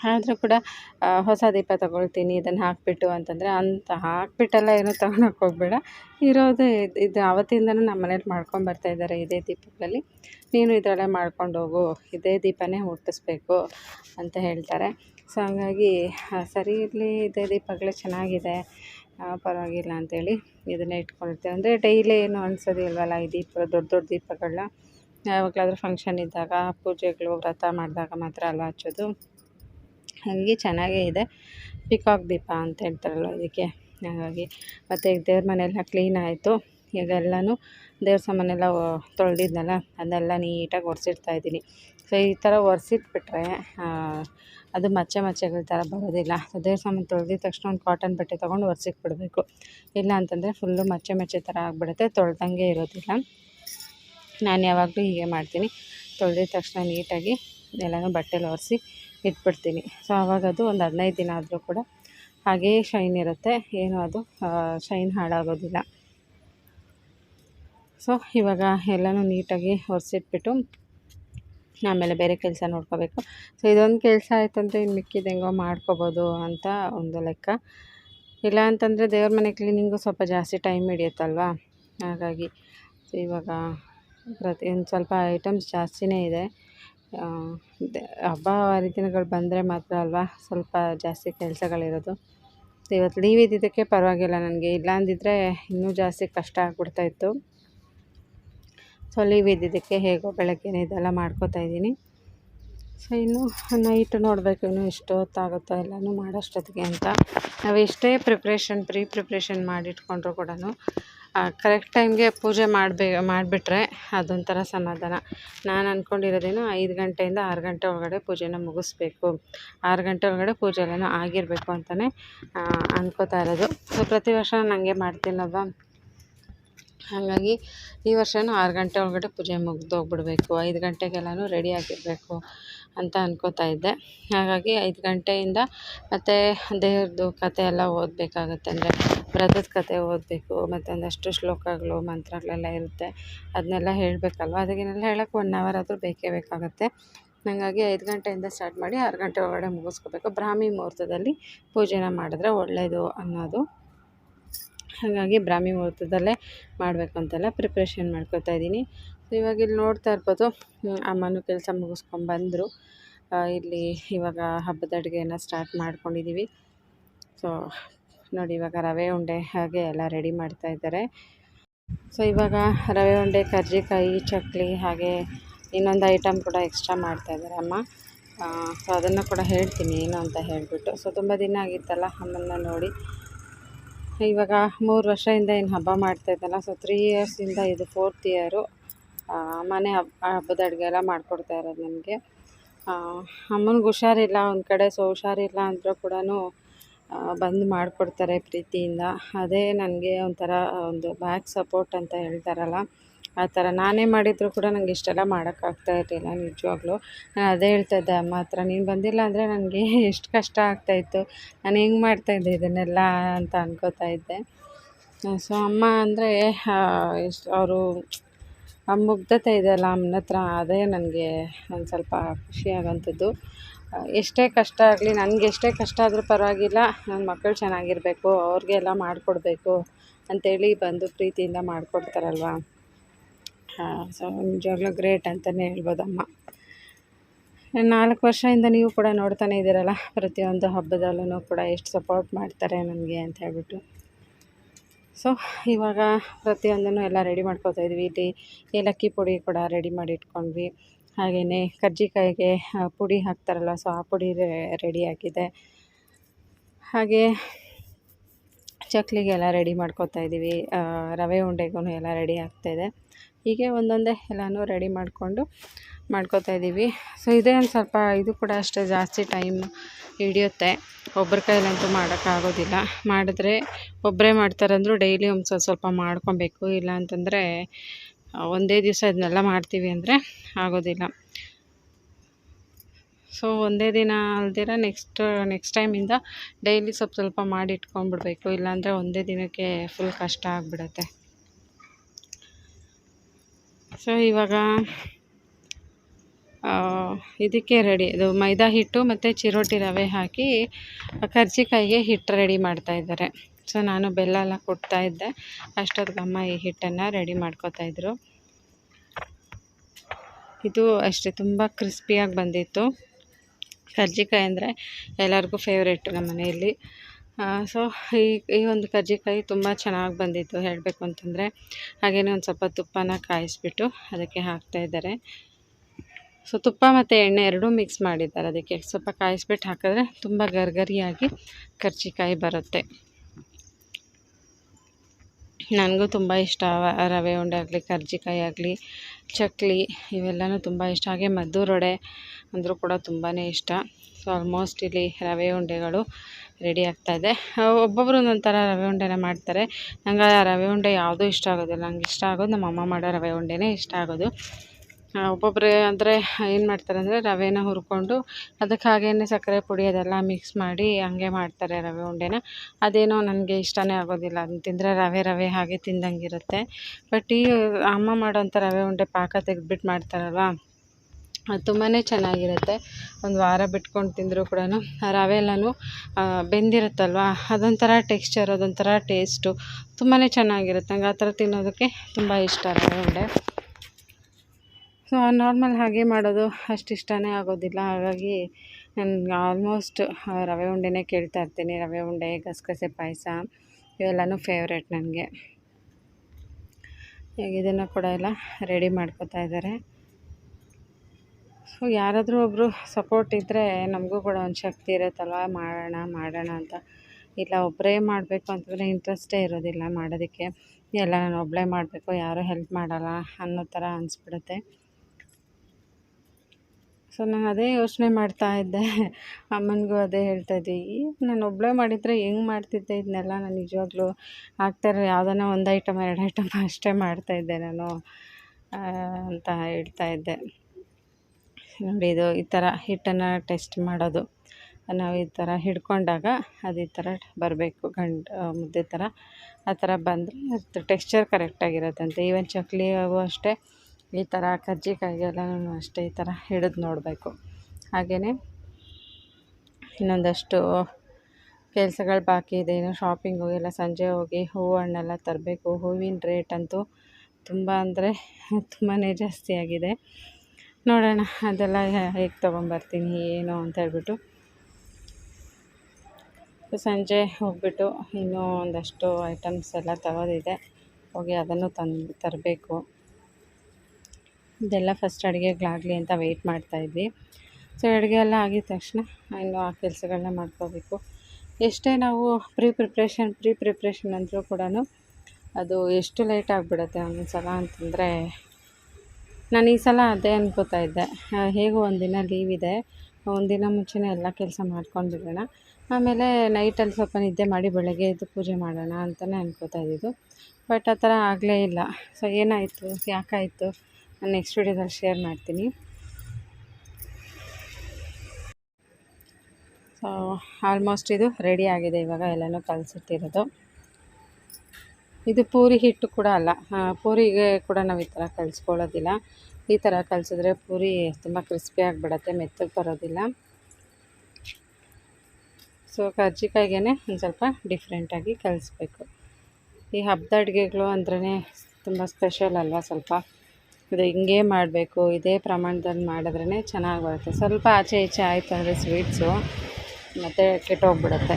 [SPEAKER 1] ಆದರೂ ಕೂಡ ಹೊಸ ದೀಪ ತೊಗೊಳ್ತೀನಿ, ಇದನ್ನು ಹಾಕಿಬಿಟ್ಟು ಅಂತಂದರೆ ಅಂತ ಹಾಕಿಬಿಟ್ಟೆಲ್ಲ ಏನೂ ತಗೊಳಕ್ಕೆ ಹೋಗಬೇಡ. ಇರೋದು ಇದು ಇದು ಆವತ್ತಿಂದನೂ ನಮ್ಮ ಮನೇಲಿ ಮಾಡ್ಕೊಂಡು ಇದ್ದಾರೆ ಇದೇ ದೀಪಗಳಲ್ಲಿ. ನೀನು ಇದರಲ್ಲೇ ಮಾಡ್ಕೊಂಡು ಹೋಗು, ಇದೇ ದೀಪನೇ ಹುಟ್ಟಿಸ್ಬೇಕು ಅಂತ ಹೇಳ್ತಾರೆ. ಸೊ ಹಾಗಾಗಿ ಸರಿ ಇರಲಿ, ಇದೇ ದೀಪಗಳೇ ಚೆನ್ನಾಗಿದೆ. ಪರವಾಗಿಲ್ಲ ಅಂಥೇಳಿ ಇದನ್ನೇ ಇಟ್ಕೊಂಡಿರ್ತೇವೆ. ಅಂದರೆ ಡೈಲಿ ಏನು ಅನ್ಸೋದಿಲ್ವಲ್ಲ ಈ ದೀಪ, ದೊಡ್ಡ ದೊಡ್ಡ ದೀಪಗಳನ್ನ ಯಾವಾಗಲಾದ್ರೂ ಫಂಕ್ಷನ್ ಇದ್ದಾಗ, ಪೂಜೆಗಳು, ವ್ರತ ಮಾಡಿದಾಗ ಮಾತ್ರ ಅಲ್ಲ ಹಚ್ಚೋದು. ಹಾಗೆ ಚೆನ್ನಾಗೇ ಇದೆ. ಪಿಕಾಕ್ ದೀಪ ಅಂತ ಹೇಳ್ತಾರಲ್ಲ ಇದಕ್ಕೆ. ಹಾಗಾಗಿ ಮತ್ತು ದೇವ್ರ ಮನೆಯೆಲ್ಲ ಕ್ಲೀನ್ ಆಯಿತು. ಈಗ ಎಲ್ಲನೂ ದೇವ್ರ ಸಾಮಾನೆಲ್ಲ ತೊಳೆದಿದ್ನಲ್ಲ ಅದನ್ನೆಲ್ಲ ನೀಟಾಗಿ ಒರೆಸಿಡ್ತಾ ಇದ್ದೀನಿ. ಸೊ ಈ ಥರ ಒರೆಸಿಟ್ಬಿಟ್ರೆ ಅದು ಮಚ್ಚೆ ಮಚ್ಚೆಗಳ ಥರ ಬರೋದಿಲ್ಲ. ಅದೇ ಸಾಮಾನು ತೊಳೆದಿದ ತಕ್ಷಣ ಒಂದು ಕಾಟನ್ ಬಟ್ಟೆ ತೊಗೊಂಡು ಒರೆಸಿಟ್ಬಿಡ್ಬೇಕು ಇಲ್ಲ ಅಂತಂದರೆ ಫುಲ್ಲು ಮಚ್ಚೆ ಮಚ್ಚೆ ಥರ ಆಗಿಬಿಡುತ್ತೆ, ತೊಳ್ದಂಗೆ ಇರೋದಿಲ್ಲ. ನಾನು ಯಾವಾಗಲೂ ಹೀಗೆ ಮಾಡ್ತೀನಿ. ತೊಳೆದಿದ ತಕ್ಷಣ ನೀಟಾಗಿ ಎಲ್ಲನೂ ಬಟ್ಟೆಲಿ ಒರೆಸಿ ಇಟ್ಬಿಡ್ತೀನಿ. ಸೊ ಆವಾಗ ಅದು ಒಂದು ಹದಿನೈದು ದಿನ ಆದರೂ ಕೂಡ ಹಾಗೇ ಶೈನ್ ಇರುತ್ತೆ. ಏನು ಅದು ಶೈನ್ ಹಾಳಾಗೋದಿಲ್ಲ. ಸೊ ಇವಾಗ ಎಲ್ಲನೂ ನೀಟಾಗಿ ಒರೆಸಿಟ್ಬಿಟ್ಟು ಆಮೇಲೆ ಬೇರೆ ಕೆಲಸ ನೋಡ್ಕೋಬೇಕು. ಸೊ ಇದೊಂದು ಕೆಲಸ ಆಯ್ತಂದರೆ ಇನ್ನು ಮಿಕ್ಕಿದ್ದು ಹೆಂಗೋ ಮಾಡ್ಕೋಬೋದು ಅಂತ ಒಂದು ಲೆಕ್ಕ. ಇಲ್ಲ ಅಂತಂದರೆ ದೇವ್ರ ಮನೆ ಕ್ಲೀನಿಂಗು ಸ್ವಲ್ಪ ಜಾಸ್ತಿ ಟೈಮ್ ಹಿಡಿಯುತ್ತಲ್ವಾ? ಹಾಗಾಗಿ ಸೊ ಇವಾಗ ಪ್ರತಿಯೊಂದು ಸ್ವಲ್ಪ ಐಟಮ್ಸ್ ಜಾಸ್ತಿನೇ ಇದೆ. ಹಬ್ಬ ಹರಿದಿನಗಳು ಬಂದರೆ ಮಾತ್ರ ಅಲ್ವಾ? ಸ್ವಲ್ಪ ಜಾಸ್ತಿ ಕೆಲಸಗಳಿರೋದು. ಇವತ್ತು ಲೀವ್ ಇದ್ದಿದ್ದಕ್ಕೆ ಪರವಾಗಿಲ್ಲ ನನಗೆ. ಇಲ್ಲ ಅಂದಿದ್ದರೆ ಇನ್ನೂ ಜಾಸ್ತಿ ಕಷ್ಟ ಆಗ್ಬಿಡ್ತಾಯಿತ್ತು ಸೊ ಲೀವ್ ಹೇಗೋ ಬೆಳಗ್ಗೆನೇ ಇದೆಲ್ಲ ಮಾಡ್ಕೋತಾ ಇದ್ದೀನಿ. ಸೊ ಇನ್ನು ನೈಟ್ ನೋಡಬೇಕು ಇನ್ನು ಎಷ್ಟು ಹೊತ್ತಾಗುತ್ತೋ ಎಲ್ಲನೂ ಮಾಡೋಷ್ಟೊತ್ತಿಗೆ ಅಂತ. ನಾವು ಎಷ್ಟೇ ಪ್ರಿಪ್ರೇಷನ್ ಪ್ರೀ ಪ್ರಿಪ್ರೇಷನ್ ಮಾಡಿಟ್ಕೊಂಡ್ರು ಕೂಡ ಕರೆಕ್ಟ್ ಟೈಮ್ಗೆ ಪೂಜೆ ಮಾಡಬೇ, ಮಾಡಿಬಿಟ್ರೆ ಅದೊಂಥರ ಸಮಾಧಾನ. ನಾನು ಅಂದ್ಕೊಂಡಿರೋದೇನು ಐದು ಗಂಟೆಯಿಂದ ಆರು ಗಂಟೆ ಒಳಗಡೆ ಪೂಜೆನ ಮುಗಿಸ್ಬೇಕು. ಆರು ಗಂಟೆ ಒಳಗಡೆ ಪೂಜೆ ಎಲ್ಲನೂ ಆಗಿರಬೇಕು ಅಂತಲೇ ಅಂದ್ಕೋತಾ ಇರೋದು. ಸೊ ಪ್ರತಿ ವರ್ಷ ನಾನು ಹಂಗೆ ಮಾಡ್ತೀನಲ್ವಾ? ಹಾಗಾಗಿ ಈ ವರ್ಷವೂ ಆರು ಗಂಟೆ ಒಳಗಡೆ ಪೂಜೆ ಮುಗ್ದೋಗ್ಬಿಡ್ಬೇಕು ಐದು ಗಂಟೆಗೆಲ್ಲನೂ ರೆಡಿ ಆಗಿರಬೇಕು ಅಂತ ಅಂದ್ಕೋತಾ ಇದ್ದೆ. ಹಾಗಾಗಿ ಐದು ಗಂಟೆಯಿಂದ ಮತ್ತು ದೇವ್ರದ್ದು ಕಥೆ ಎಲ್ಲ ಓದಬೇಕಾಗತ್ತೆ. ಅಂದರೆ ವ್ರತದ ಕತೆ ಓದಬೇಕು ಮತ್ತು ಒಂದಷ್ಟು ಶ್ಲೋಕಗಳು, ಮಂತ್ರಗಳೆಲ್ಲ ಇರುತ್ತೆ. ಅದನ್ನೆಲ್ಲ ಹೇಳಬೇಕಲ್ವ? ಅದಕ್ಕೆಲ್ಲ ಹೇಳೋಕ್ಕೆ ಒನ್ ಅವರ್ ಆದರೂ ಬೇಕೇ ಬೇಕಾಗುತ್ತೆ. ಹಾಗಾಗಿ ಐದು ಗಂಟೆಯಿಂದ ಸ್ಟಾರ್ಟ್ ಮಾಡಿ ಆರು ಗಂಟೆ ಒಳಗಡೆ ಮುಗಿಸ್ಕೋಬೇಕು. ಬ್ರಾಹ್ಮಿ ಮುಹೂರ್ತದಲ್ಲಿ ಪೂಜೆನ ಮಾಡಿದ್ರೆ ಒಳ್ಳೆಯದು ಅನ್ನೋದು ಹಾಗಾಗಿ ಬ್ರಾಹ್ಮಿ ಮುಹೂರ್ತದಲ್ಲೇ ಮಾಡಬೇಕು ಅಂತೆಲ್ಲ ಪ್ರಿಪ್ರೇಷನ್ ಮಾಡ್ಕೊತಾ ಇದ್ದೀನಿ. ಸೊ ಇವಾಗ ಇಲ್ಲಿ ನೋಡ್ತಾ ಇರ್ಬೋದು ಅಮ್ಮನೂ ಕೆಲಸ ಮುಗಿಸ್ಕೊಂಬಂದರು ಇಲ್ಲಿ ಇವಾಗ ಹಬ್ಬದ ಅಡುಗೆಯನ್ನು ಸ್ಟಾರ್ಟ್ ಮಾಡ್ಕೊಂಡಿದ್ದೀವಿ ಸೊ ನೋಡಿ ಇವಾಗ ರವೆ ಉಂಡೆ ಹಾಗೆ ಎಲ್ಲ ರೆಡಿ ಮಾಡ್ತಾ ಇದ್ದಾರೆ. ಸೊ ಇವಾಗ ರವೆ ಉಂಡೆ, ಕರ್ಜಿಕಾಯಿ, ಚಕ್ಲಿ ಹಾಗೆ ಇನ್ನೊಂದು ಐಟಮ್ ಕೂಡ ಎಕ್ಸ್ಟ್ರಾ ಮಾಡ್ತಾ ಇದ್ದಾರೆ ಅಮ್ಮ. ಸೊ ಅದನ್ನು ಕೂಡ ಹೇಳ್ತೀನಿ, ಏನು ಅಂತ ಹೇಳಿಬಿಟ್ಟು. ಸೊ ತುಂಬ ದಿನ ಆಗಿತ್ತಲ್ಲ ಅಮ್ಮನ್ನ ನೋಡಿ. ಇವಾಗ ಮೂರು ವರ್ಷದಿಂದ ಏನು ಹಬ್ಬ ಮಾಡ್ತಾಯಿದ್ದಲ್ಲ ಸೊ ತ್ರೀ ಇಯರ್ಸಿಂದ ಇದು ಫೋರ್ತ್ ಇಯರು ಮನೆ ಹಬ್ಬ ಹಬ್ಬದ ಅಡುಗೆ ಎಲ್ಲ ಮಾಡಿಕೊಡ್ತಾ ಇರೋದು ನನಗೆ ಅಮ್ಮನಿಗೆ ಹುಷಾರಿಲ್ಲ, ಒಂದು ಕಡೆ ಸೊ ಹುಷಾರಿಲ್ಲ ಅಂದರೂ ಕೂಡ ಬಂದು ಮಾಡಿಕೊಡ್ತಾರೆ ಪ್ರೀತಿಯಿಂದ. ಅದೇ ನನಗೆ ಒಂಥರ ಒಂದು ಬ್ಯಾಕ್ ಸಪೋರ್ಟ್ ಅಂತ ಹೇಳ್ತಾರಲ್ಲ. ಆ ಥರ ನಾನೇ ಮಾಡಿದರೂ ಕೂಡ ನನಗೆ ಇಷ್ಟೆಲ್ಲ ಮಾಡೋಕ್ಕಾಗ್ತಾ ಇರಲಿಲ್ಲ, ನಿಜವಾಗ್ಲೂ. ನಾನು ಅದೇ ಹೇಳ್ತಾ ಇದ್ದೆ, ಅಮ್ಮ ಹತ್ರ ನೀನು ಬಂದಿಲ್ಲ ಅಂದರೆ ನನಗೆ ಎಷ್ಟು ಕಷ್ಟ ಆಗ್ತಾಯಿತ್ತು ನಾನು ಹೆಂಗೆ ಮಾಡ್ತಾಯಿದ್ದೆ ಇದನ್ನೆಲ್ಲ ಅಂತ ಅನ್ಕೋತಾ ಇದ್ದೆ. ಸೊ ಅಮ್ಮ ಅಂದರೆ ಎಷ್ಟು ಅವರು, ಆ ಮುಗ್ಧತೆ ಇದೆಯಲ್ಲ ಅಮ್ಮನ ಹತ್ರ, ಅದೇ ನನಗೆ ಒಂದು ಸ್ವಲ್ಪ ಖುಷಿಯಾಗೋಂಥದ್ದು ಎಷ್ಟೇ ಕಷ್ಟ ಆಗಲಿ, ನನಗೆ ಎಷ್ಟೇ ಕಷ್ಟ ಆದರೂ ಪರವಾಗಿಲ್ಲ ನನ್ನ ಮಕ್ಕಳು ಚೆನ್ನಾಗಿರಬೇಕು ಅವ್ರಿಗೆಲ್ಲ ಮಾಡಿಕೊಡ್ಬೇಕು ಅಂತೇಳಿ ಬಂದು ಪ್ರೀತಿಯಿಂದ ಮಾಡಿಕೊಡ್ತಾರಲ್ವ? ಸೊ ನಿಜವಾಗ್ಲೂ ಗ್ರೇಟ್ ಅಂತಲೇ ಹೇಳ್ಬೋದಮ್ಮ. ನಾಲ್ಕು ವರ್ಷದಿಂದ ನೀವು ಕೂಡ ನೋಡ್ತಾನೆ ಇದ್ದೀರಲ್ಲ, ಪ್ರತಿಯೊಂದು ಹಬ್ಬದಲ್ಲೂ ಕೂಡ ಎಷ್ಟು ಸಪೋರ್ಟ್ ಮಾಡ್ತಾರೆ ನನಗೆ ಅಂತ ಹೇಳ್ಬಿಟ್ಟು. ಸೊ ಇವಾಗ ಪ್ರತಿಯೊಂದನ್ನು ಎಲ್ಲ ರೆಡಿ ಮಾಡ್ಕೊತಾ ಇದ್ವಿ. ಇಲ್ಲಿ ಏಲಕ್ಕಿ ಪುಡಿ ಕೂಡ ರೆಡಿ ಮಾಡಿ ಇಟ್ಕೊಂಡ್ವಿ. ಹಾಗೆಯೇ ಕರ್ಜಿಕಾಯಿಗೆ ಪುಡಿ ಹಾಕ್ತಾರಲ್ಲ ಸೊ ಆ ಪುಡಿ ರೆಡಿ ಆಗಿದೆ. ಹಾಗೆ ಚಕ್ಲಿಗೆಲ್ಲ ರೆಡಿ ಮಾಡ್ಕೊತಾ ಇದ್ದೀವಿ. ರವೆ ಉಂಡೆಗೂ ಎಲ್ಲ ರೆಡಿ ಆಗ್ತಾಯಿದೆ ಹೀಗೆ ಒಂದೊಂದೇ ಎಲ್ಲನೂ ರೆಡಿ ಮಾಡಿಕೊಂಡು ಮಾಡ್ಕೋತಾ ಇದ್ದೀವಿ. ಸೊ ಇದೇ ಒಂದು ಸ್ವಲ್ಪ ಇದು ಕೂಡ ಅಷ್ಟೇ ಜಾಸ್ತಿ ಟೈಮ್ ಹಿಡಿಯುತ್ತೆ. ಒಬ್ಬರ ಕೈಲಂತೂ ಮಾಡೋಕ್ಕಾಗೋದಿಲ್ಲ ಮಾಡಿದ್ರೆ ಒಬ್ಬರೇ ಮಾಡ್ತಾರಂದ್ರೂ ಡೈಲಿ ಒಂದು ಸ್ವಲ್ಪ ಸ್ವಲ್ಪ ಮಾಡ್ಕೊಬೇಕು. ಇಲ್ಲ ಅಂತಂದರೆ, ಒಂದೇ ದಿವಸ ಇದನ್ನೆಲ್ಲ ಮಾಡ್ತೀವಿ ಅಂದರೆ ಆಗೋದಿಲ್ಲ. ಸೊ ಒಂದೇ ದಿನ ಅಲ್ದಿರ ನೆಕ್ಸ್ಟ್ ನೆಕ್ಸ್ಟ್ ಟೈಮಿಂದ ಡೈಲಿ ಸ್ವಲ್ಪ ಸ್ವಲ್ಪ ಮಾಡಿ ಇಟ್ಕೊಂಡ್ಬಿಡ್ಬೇಕು ಇಲ್ಲಾಂದರೆ ಒಂದೇ ದಿನಕ್ಕೆ ಫುಲ್ ಕಷ್ಟ ಆಗಿಬಿಡತ್ತೆ. ಸೊ ಇವಾಗ ಇದಕ್ಕೆ ರೆಡಿ ಇದು ಮೈದಾ ಹಿಟ್ಟು ಮತ್ತು ಚಿರೋಟಿ ರವೆ ಹಾಕಿ ಕರ್ಜಿಕಾಯಿಗೆ ಹಿಟ್ಟು ರೆಡಿ ಮಾಡ್ತಾ ಇದ್ದಾರೆ. ಸೊ ನಾನು ಬೆಲ್ಲ ಎಲ್ಲ ಕೊಡ್ತಾ ಇದ್ದೆ. ಅಷ್ಟೊತ್ತಿಗೆ ಅಮ್ಮ ಈ ಹಿಟ್ಟನ್ನು ರೆಡಿ ಮಾಡ್ಕೊತಾ ಇದ್ರು. ಇದು ಅಷ್ಟೇ, ತುಂಬ ಕ್ರಿಸ್ಪಿಯಾಗಿ ಬಂದಿತ್ತು. ಕರ್ಜಿಕಾಯಿ ಅಂದರೆ ಎಲ್ಲರಿಗೂ ಫೇವ್ರೇಟು ನಮ್ಮ ಮನೆಯಲ್ಲಿ ಸೊ ಈ ಈ ಒಂದು ಕರ್ಜಿಕಾಯಿ ತುಂಬ ಚೆನ್ನಾಗಿ ಬಂದಿತ್ತು ಹೇಳಬೇಕು ಅಂತಂದರೆ. ಹಾಗೆಯೇ ಒಂದು ಸ್ವಲ್ಪ ತುಪ್ಪನ ಕಾಯಿಸ್ಬಿಟ್ಟು ಅದಕ್ಕೆ ಹಾಕ್ತಾಯಿದ್ದಾರೆ ಸೊ ತುಪ್ಪ ಮತ್ತು ಎಣ್ಣೆ ಎರಡೂ ಮಿಕ್ಸ್ ಮಾಡಿದ್ದಾರೆ ಅದಕ್ಕೆ. ಸ್ವಲ್ಪ ಕಾಯಿಸ್ಬಿಟ್ಟು ಹಾಕಿದ್ರೆ ತುಂಬ ಗರ್ಗರಿಯಾಗಿ ಕರ್ಜಿಕಾಯಿ ಬರುತ್ತೆ. ನನಗೂ ತುಂಬ ಇಷ್ಟ ರವೆ ಉಂಡೆ ಆಗಲಿ, ಕರ್ಜಿಕಾಯಿ ಆಗಲಿ, ಚಕ್ಲಿ ಇವೆಲ್ಲನೂ ತುಂಬ ಇಷ್ಟ. ಹಾಗೆ ಮದ್ದೂರೊಡೆ ಅಂದರೂ ಕೂಡ ತುಂಬಾ ಇಷ್ಟ. ಸೊ ಆಲ್ಮೋಸ್ಟ್ ಇಲ್ಲಿ ರವೆ ಉಂಡೆಗಳು ರೆಡಿ ಆಗ್ತಾಯಿದೆ ಒಬ್ಬೊಬ್ಬರು ಒಂದೊಂದು ಥರ ರವೆ ಉಂಡೆನ ಮಾಡ್ತಾರೆ. ನಂಗೆ ಆ ರವೆ ಉಂಡೆ ಯಾವುದೂ ಇಷ್ಟ ಆಗೋದಿಲ್ಲ. ನಂಗೆ ಇಷ್ಟ ಆಗೋದು ನಮ್ಮ ಅಮ್ಮ ಮಾಡೋ ರವೆ ಉಂಡೆನೇ ಇಷ್ಟ ಆಗೋದು. ಒಬ್ಬೊಬ್ಬರು ಅಂದರೆ ಏನು ಮಾಡ್ತಾರೆ ಅಂದರೆ ರವೆನ ಹುರ್ಕೊಂಡು ಅದಕ್ಕೆ ಹಾಗೇನೆ ಸಕ್ಕರೆ ಪುಡಿ ಅದೆಲ್ಲ ಮಿಕ್ಸ್ ಮಾಡಿ ಹಂಗೆ ಮಾಡ್ತಾರೆ ರವೆ ಉಂಡೆನ. ಅದೇನೋ ನನಗೆ ಇಷ್ಟನೇ ಆಗೋದಿಲ್ಲ. ಅದನ್ನ ತಿಂದರೆ ರವೆ ರವೆ ಹಾಗೆ ತಿಂದಂಗೆ ಇರುತ್ತೆ. ಬಟ್ ಈ ಅಮ್ಮ ಮಾಡೋಂಥ ರವೆ ಉಂಡೆ ಪಾಕ ತೆಗೆದ್ಬಿಟ್ಟು ಮಾಡ್ತಾರಲ್ವ? ತುಂಬಾ ಚೆನ್ನಾಗಿರುತ್ತೆ. ಒಂದು ವಾರ ಬಿಟ್ಕೊಂಡು ತಿಂದರೂ ಕೂಡ ರವೆ ಎಲ್ಲನೂ ಬೆಂದಿರುತ್ತಲ್ವ? ಅದೊಂಥರ ಟೆಕ್ಸ್ಚರ್ ಅದೊಂಥರ ಟೇಸ್ಟು ತುಂಬಾ ಚೆನ್ನಾಗಿರುತ್ತೆ. ನಂಗೆ ಆ ಥರ ತಿನ್ನೋದಕ್ಕೆ ತುಂಬ ಇಷ್ಟ ರವೆ ಉಂಡೆ ಸೊ ನಾರ್ಮಲ್ ಹಾಗೆ ಮಾಡೋದು ಅಷ್ಟು ಇಷ್ಟನೇ ಆಗೋದಿಲ್ಲ. ಹಾಗಾಗಿ ನಾನು ಆಲ್ಮೋಸ್ಟ್ ರವೆ ಉಂಡೆನೇ ಕೇಳ್ತಾ ಇರ್ತೀನಿ. ರವೆ ಉಂಡೆ, ಗಸಗಸೆ ಪಾಯಸ, ಇವೆಲ್ಲನೂ ಫೇವ್ರೇಟ್ ನನಗೆ. ಇದನ್ನು ಕೂಡ ಎಲ್ಲ ರೆಡಿ ಮಾಡ್ಕೋತಾ ಇದ್ದಾರೆ. ಸೊ ಯಾರಾದರೂ ಒಬ್ಬರು ಸಪೋರ್ಟ್ ಇದ್ದರೆ ನಮಗೂ ಕೂಡ ಒಂದು ಶಕ್ತಿ ಇರುತ್ತಲ್ವ? ಮಾಡೋಣ ಮಾಡೋಣ ಅಂತ. ಇಲ್ಲ ಒಬ್ಬರೇ ಮಾಡಬೇಕು ಅಂತಂದರೆ ಇಂಟ್ರೆಸ್ಟೇ ಇರೋದಿಲ್ಲ ಮಾಡೋದಕ್ಕೆ. ಎಲ್ಲ ನಾನು ಒಬ್ಬಳೇ ಮಾಡಬೇಕು, ಯಾರೂ ಹೆಲ್ಪ್ ಮಾಡಲ್ಲ ಅನ್ನೋ ಥರ ಅನಿಸ್ಬಿಡುತ್ತೆ. ಸೊ ನಾನು ಅದೇ ಯೋಚನೆ ಮಾಡ್ತಾ ಇದ್ದೆ. ಅಮ್ಮನಿಗೂ ಅದೇ ಹೇಳ್ತಾ ಇದ್ದೆ. ನಾನು ಒಬ್ಬಳೇ ಮಾಡಿದರೆ ಹೆಂಗೆ ಮಾಡ್ತಿದ್ದೆ ಇದನ್ನೆಲ್ಲ ನಾನು ನಿಜವಾಗ್ಲೂ ಆಗ್ತಾಯಿರೋ ಯಾವುದನ್ನ ಒಂದು ಐಟಮ್ ಎರಡು ಐಟಮ್ ಅಷ್ಟೇ ಮಾಡ್ತಾಯಿದ್ದೆ ನಾನು ಅಂತ ಹೇಳ್ತಾ ಇದ್ದೆ. ನೋಡಿ ಇದು ಈ ಥರ ಹಿಟ್ಟನ್ನು ಟೆಸ್ಟ್ ಮಾಡೋದು. ನಾವು ಈ ಥರ ಹಿಡ್ಕೊಂಡಾಗ ಅದು ಈ ಥರ ಬರಬೇಕು ಗಂಟು ಮುದ್ದೆ ಥರ. ಆ ಥರ ಬಂದರೆ ಅದು ಟೆಕ್ಸ್ಚರ್ ಕರೆಕ್ಟಾಗಿರುತ್ತಂತೆ ಈವನ್ ಚಕ್ಲಿಯಾಗೂ ಅಷ್ಟೇ, ಈ ಥರ ಕಜ್ಜಿಕಾಯಿಗೆಲ್ಲನೂ ಅಷ್ಟೇ ಈ ಥರ ಹಿಡಿದು ನೋಡಬೇಕು. ಹಾಗೆಯೇ ಇನ್ನೊಂದಷ್ಟು ಕೆಲಸಗಳು ಬಾಕಿ ಇದೆ. ಇನ್ನು ಶಾಪಿಂಗ್ ಹೋಗಿಲ್ಲ ಸಂಜೆ ಹೋಗಿ ಹೂವು ಹಣ್ಣೆಲ್ಲ ತರಬೇಕು. ಹೂವಿನ ರೇಟ್ ಅಂತೂ ತುಂಬ ಅಂದರೆ ತುಂಬಾ ಜಾಸ್ತಿ ಆಗಿದೆ. ನೋಡೋಣ, ಅದೆಲ್ಲ ಹೇಗೆ ತೊಗೊಂಬರ್ತೀನಿ, ಏನು ಅಂತ ಹೇಳ್ಬಿಟ್ಟು. ಸಂಜೆ ಹೋಗ್ಬಿಟ್ಟು ಇನ್ನೂ ಒಂದಷ್ಟು ಐಟಮ್ಸ್ ಎಲ್ಲ ತಗೋದಿದೆ. ಹೋಗಿ ಅದನ್ನು ತಂದು, ತರಬೇಕು. ಇದೆಲ್ಲ ಫಸ್ಟ್ ಅಡುಗೆಗಳಾಗಲಿ ಅಂತ ವೆಯ್ಟ್ ಮಾಡ್ತಾಯಿದ್ವಿ ಸೊ ಅಡುಗೆ ಎಲ್ಲ ಆಗಿದ ತಕ್ಷಣ ಇನ್ನು ಆ ಕೆಲಸಗಳನ್ನ ಮಾಡ್ಕೋಬೇಕು. ಎಷ್ಟೇ ನಾವು ಪ್ರೀ ಪ್ರಿಪ್ರೇಷನ್ ಪ್ರೀ ಪ್ರಿಪ್ರೇಷನ್ ಅಂದರೂ ಕೂಡ ಅದು ಎಷ್ಟು ಲೇಟ್ ಆಗಿಬಿಡುತ್ತೆ ಒಂದೊಂದು ಸಲ ಅಂತಂದರೆ ನಾನು ಈ ಸಲ ಅದೇ ಅನ್ಕೋತಾ ಇದ್ದೆ. ಹೇಗೂ ಒಂದಿನ ಲೀವ್ ಇದೆ. ಒಂದಿನ ಮುಂಚೆನೇ ಎಲ್ಲ ಕೆಲಸ ಮಾಡ್ಕೊಂಡು ಬಿಡೋಣ ಆಮೇಲೆ ನೈಟಲ್ಲಿ ಸ್ವಲ್ಪ ನಿದ್ದೆ ಮಾಡಿ ಬೆಳಗ್ಗೆ ಎದ್ದು ಪೂಜೆ ಮಾಡೋಣ ಅಂತಲೇ ಅನ್ಕೋತಾ ಇದ್ದಿದ್ದು. ಬಟ್ ಆ ಥರ ಆಗಲೇ ಇಲ್ಲ. ಸೊ ಏನಾಯಿತು? ಯಾಕಾಯಿತು? ನಾನು ನೆಕ್ಸ್ಟ್ ವೀಡಿಯೋದಲ್ಲಿ ಶೇರ್ ಮಾಡ್ತೀನಿ. ಸೊ ಆಲ್ಮೋಸ್ಟ್ ಇದು ರೆಡಿ ಆಗಿದೆ ಇವಾಗ ಎಲ್ಲನೂ ಕಲಸಿಟ್ಟಿರೋದು. ಇದು ಪೂರಿ ಹಿಟ್ಟು ಕೂಡ ಅಲ್ಲ. ಪೂರಿಗೆ ಕೂಡ ನಾವು ಈ ಥರ ಕಲಿಸ್ಕೊಳ್ಳೋದಿಲ್ಲ ಈ ಥರ ಕಲಿಸಿದ್ರೆ ಪೂರಿ ತುಂಬ ಕ್ರಿಸ್ಪಿ ಆಗಿಬಿಡತ್ತೆ, ಮೆತ್ತಗೆ ಬರೋದಿಲ್ಲ. ಸೊ ಕರ್ಜಿಕಾಯಿಗೆ ಒಂದು ಸ್ವಲ್ಪ ಡಿಫ್ರೆಂಟಾಗಿ ಕಲಿಸ್ಬೇಕು ಈ ಹಬ್ಬದ ಅಡುಗೆಗಳು ಅಂದ್ರೇ ತುಂಬ ಸ್ಪೆಷಲ್ ಅಲ್ವಾ ಸ್ವಲ್ಪ? ಇದು ಹಿಂಗೆ ಮಾಡಬೇಕು, ಇದೇ ಪ್ರಮಾಣದಲ್ಲಿ ಮಾಡಿದ್ರೇ ಚೆನ್ನಾಗಿ ಬರುತ್ತೆ. ಸ್ವಲ್ಪ ಆಚೆ ಈಚೆ ಆಯಿತು ಅಂದರೆ ಸ್ವೀಟ್ಸು ಮತ್ತು ಕೆಟ್ಟೋಗ್ಬಿಡುತ್ತೆ.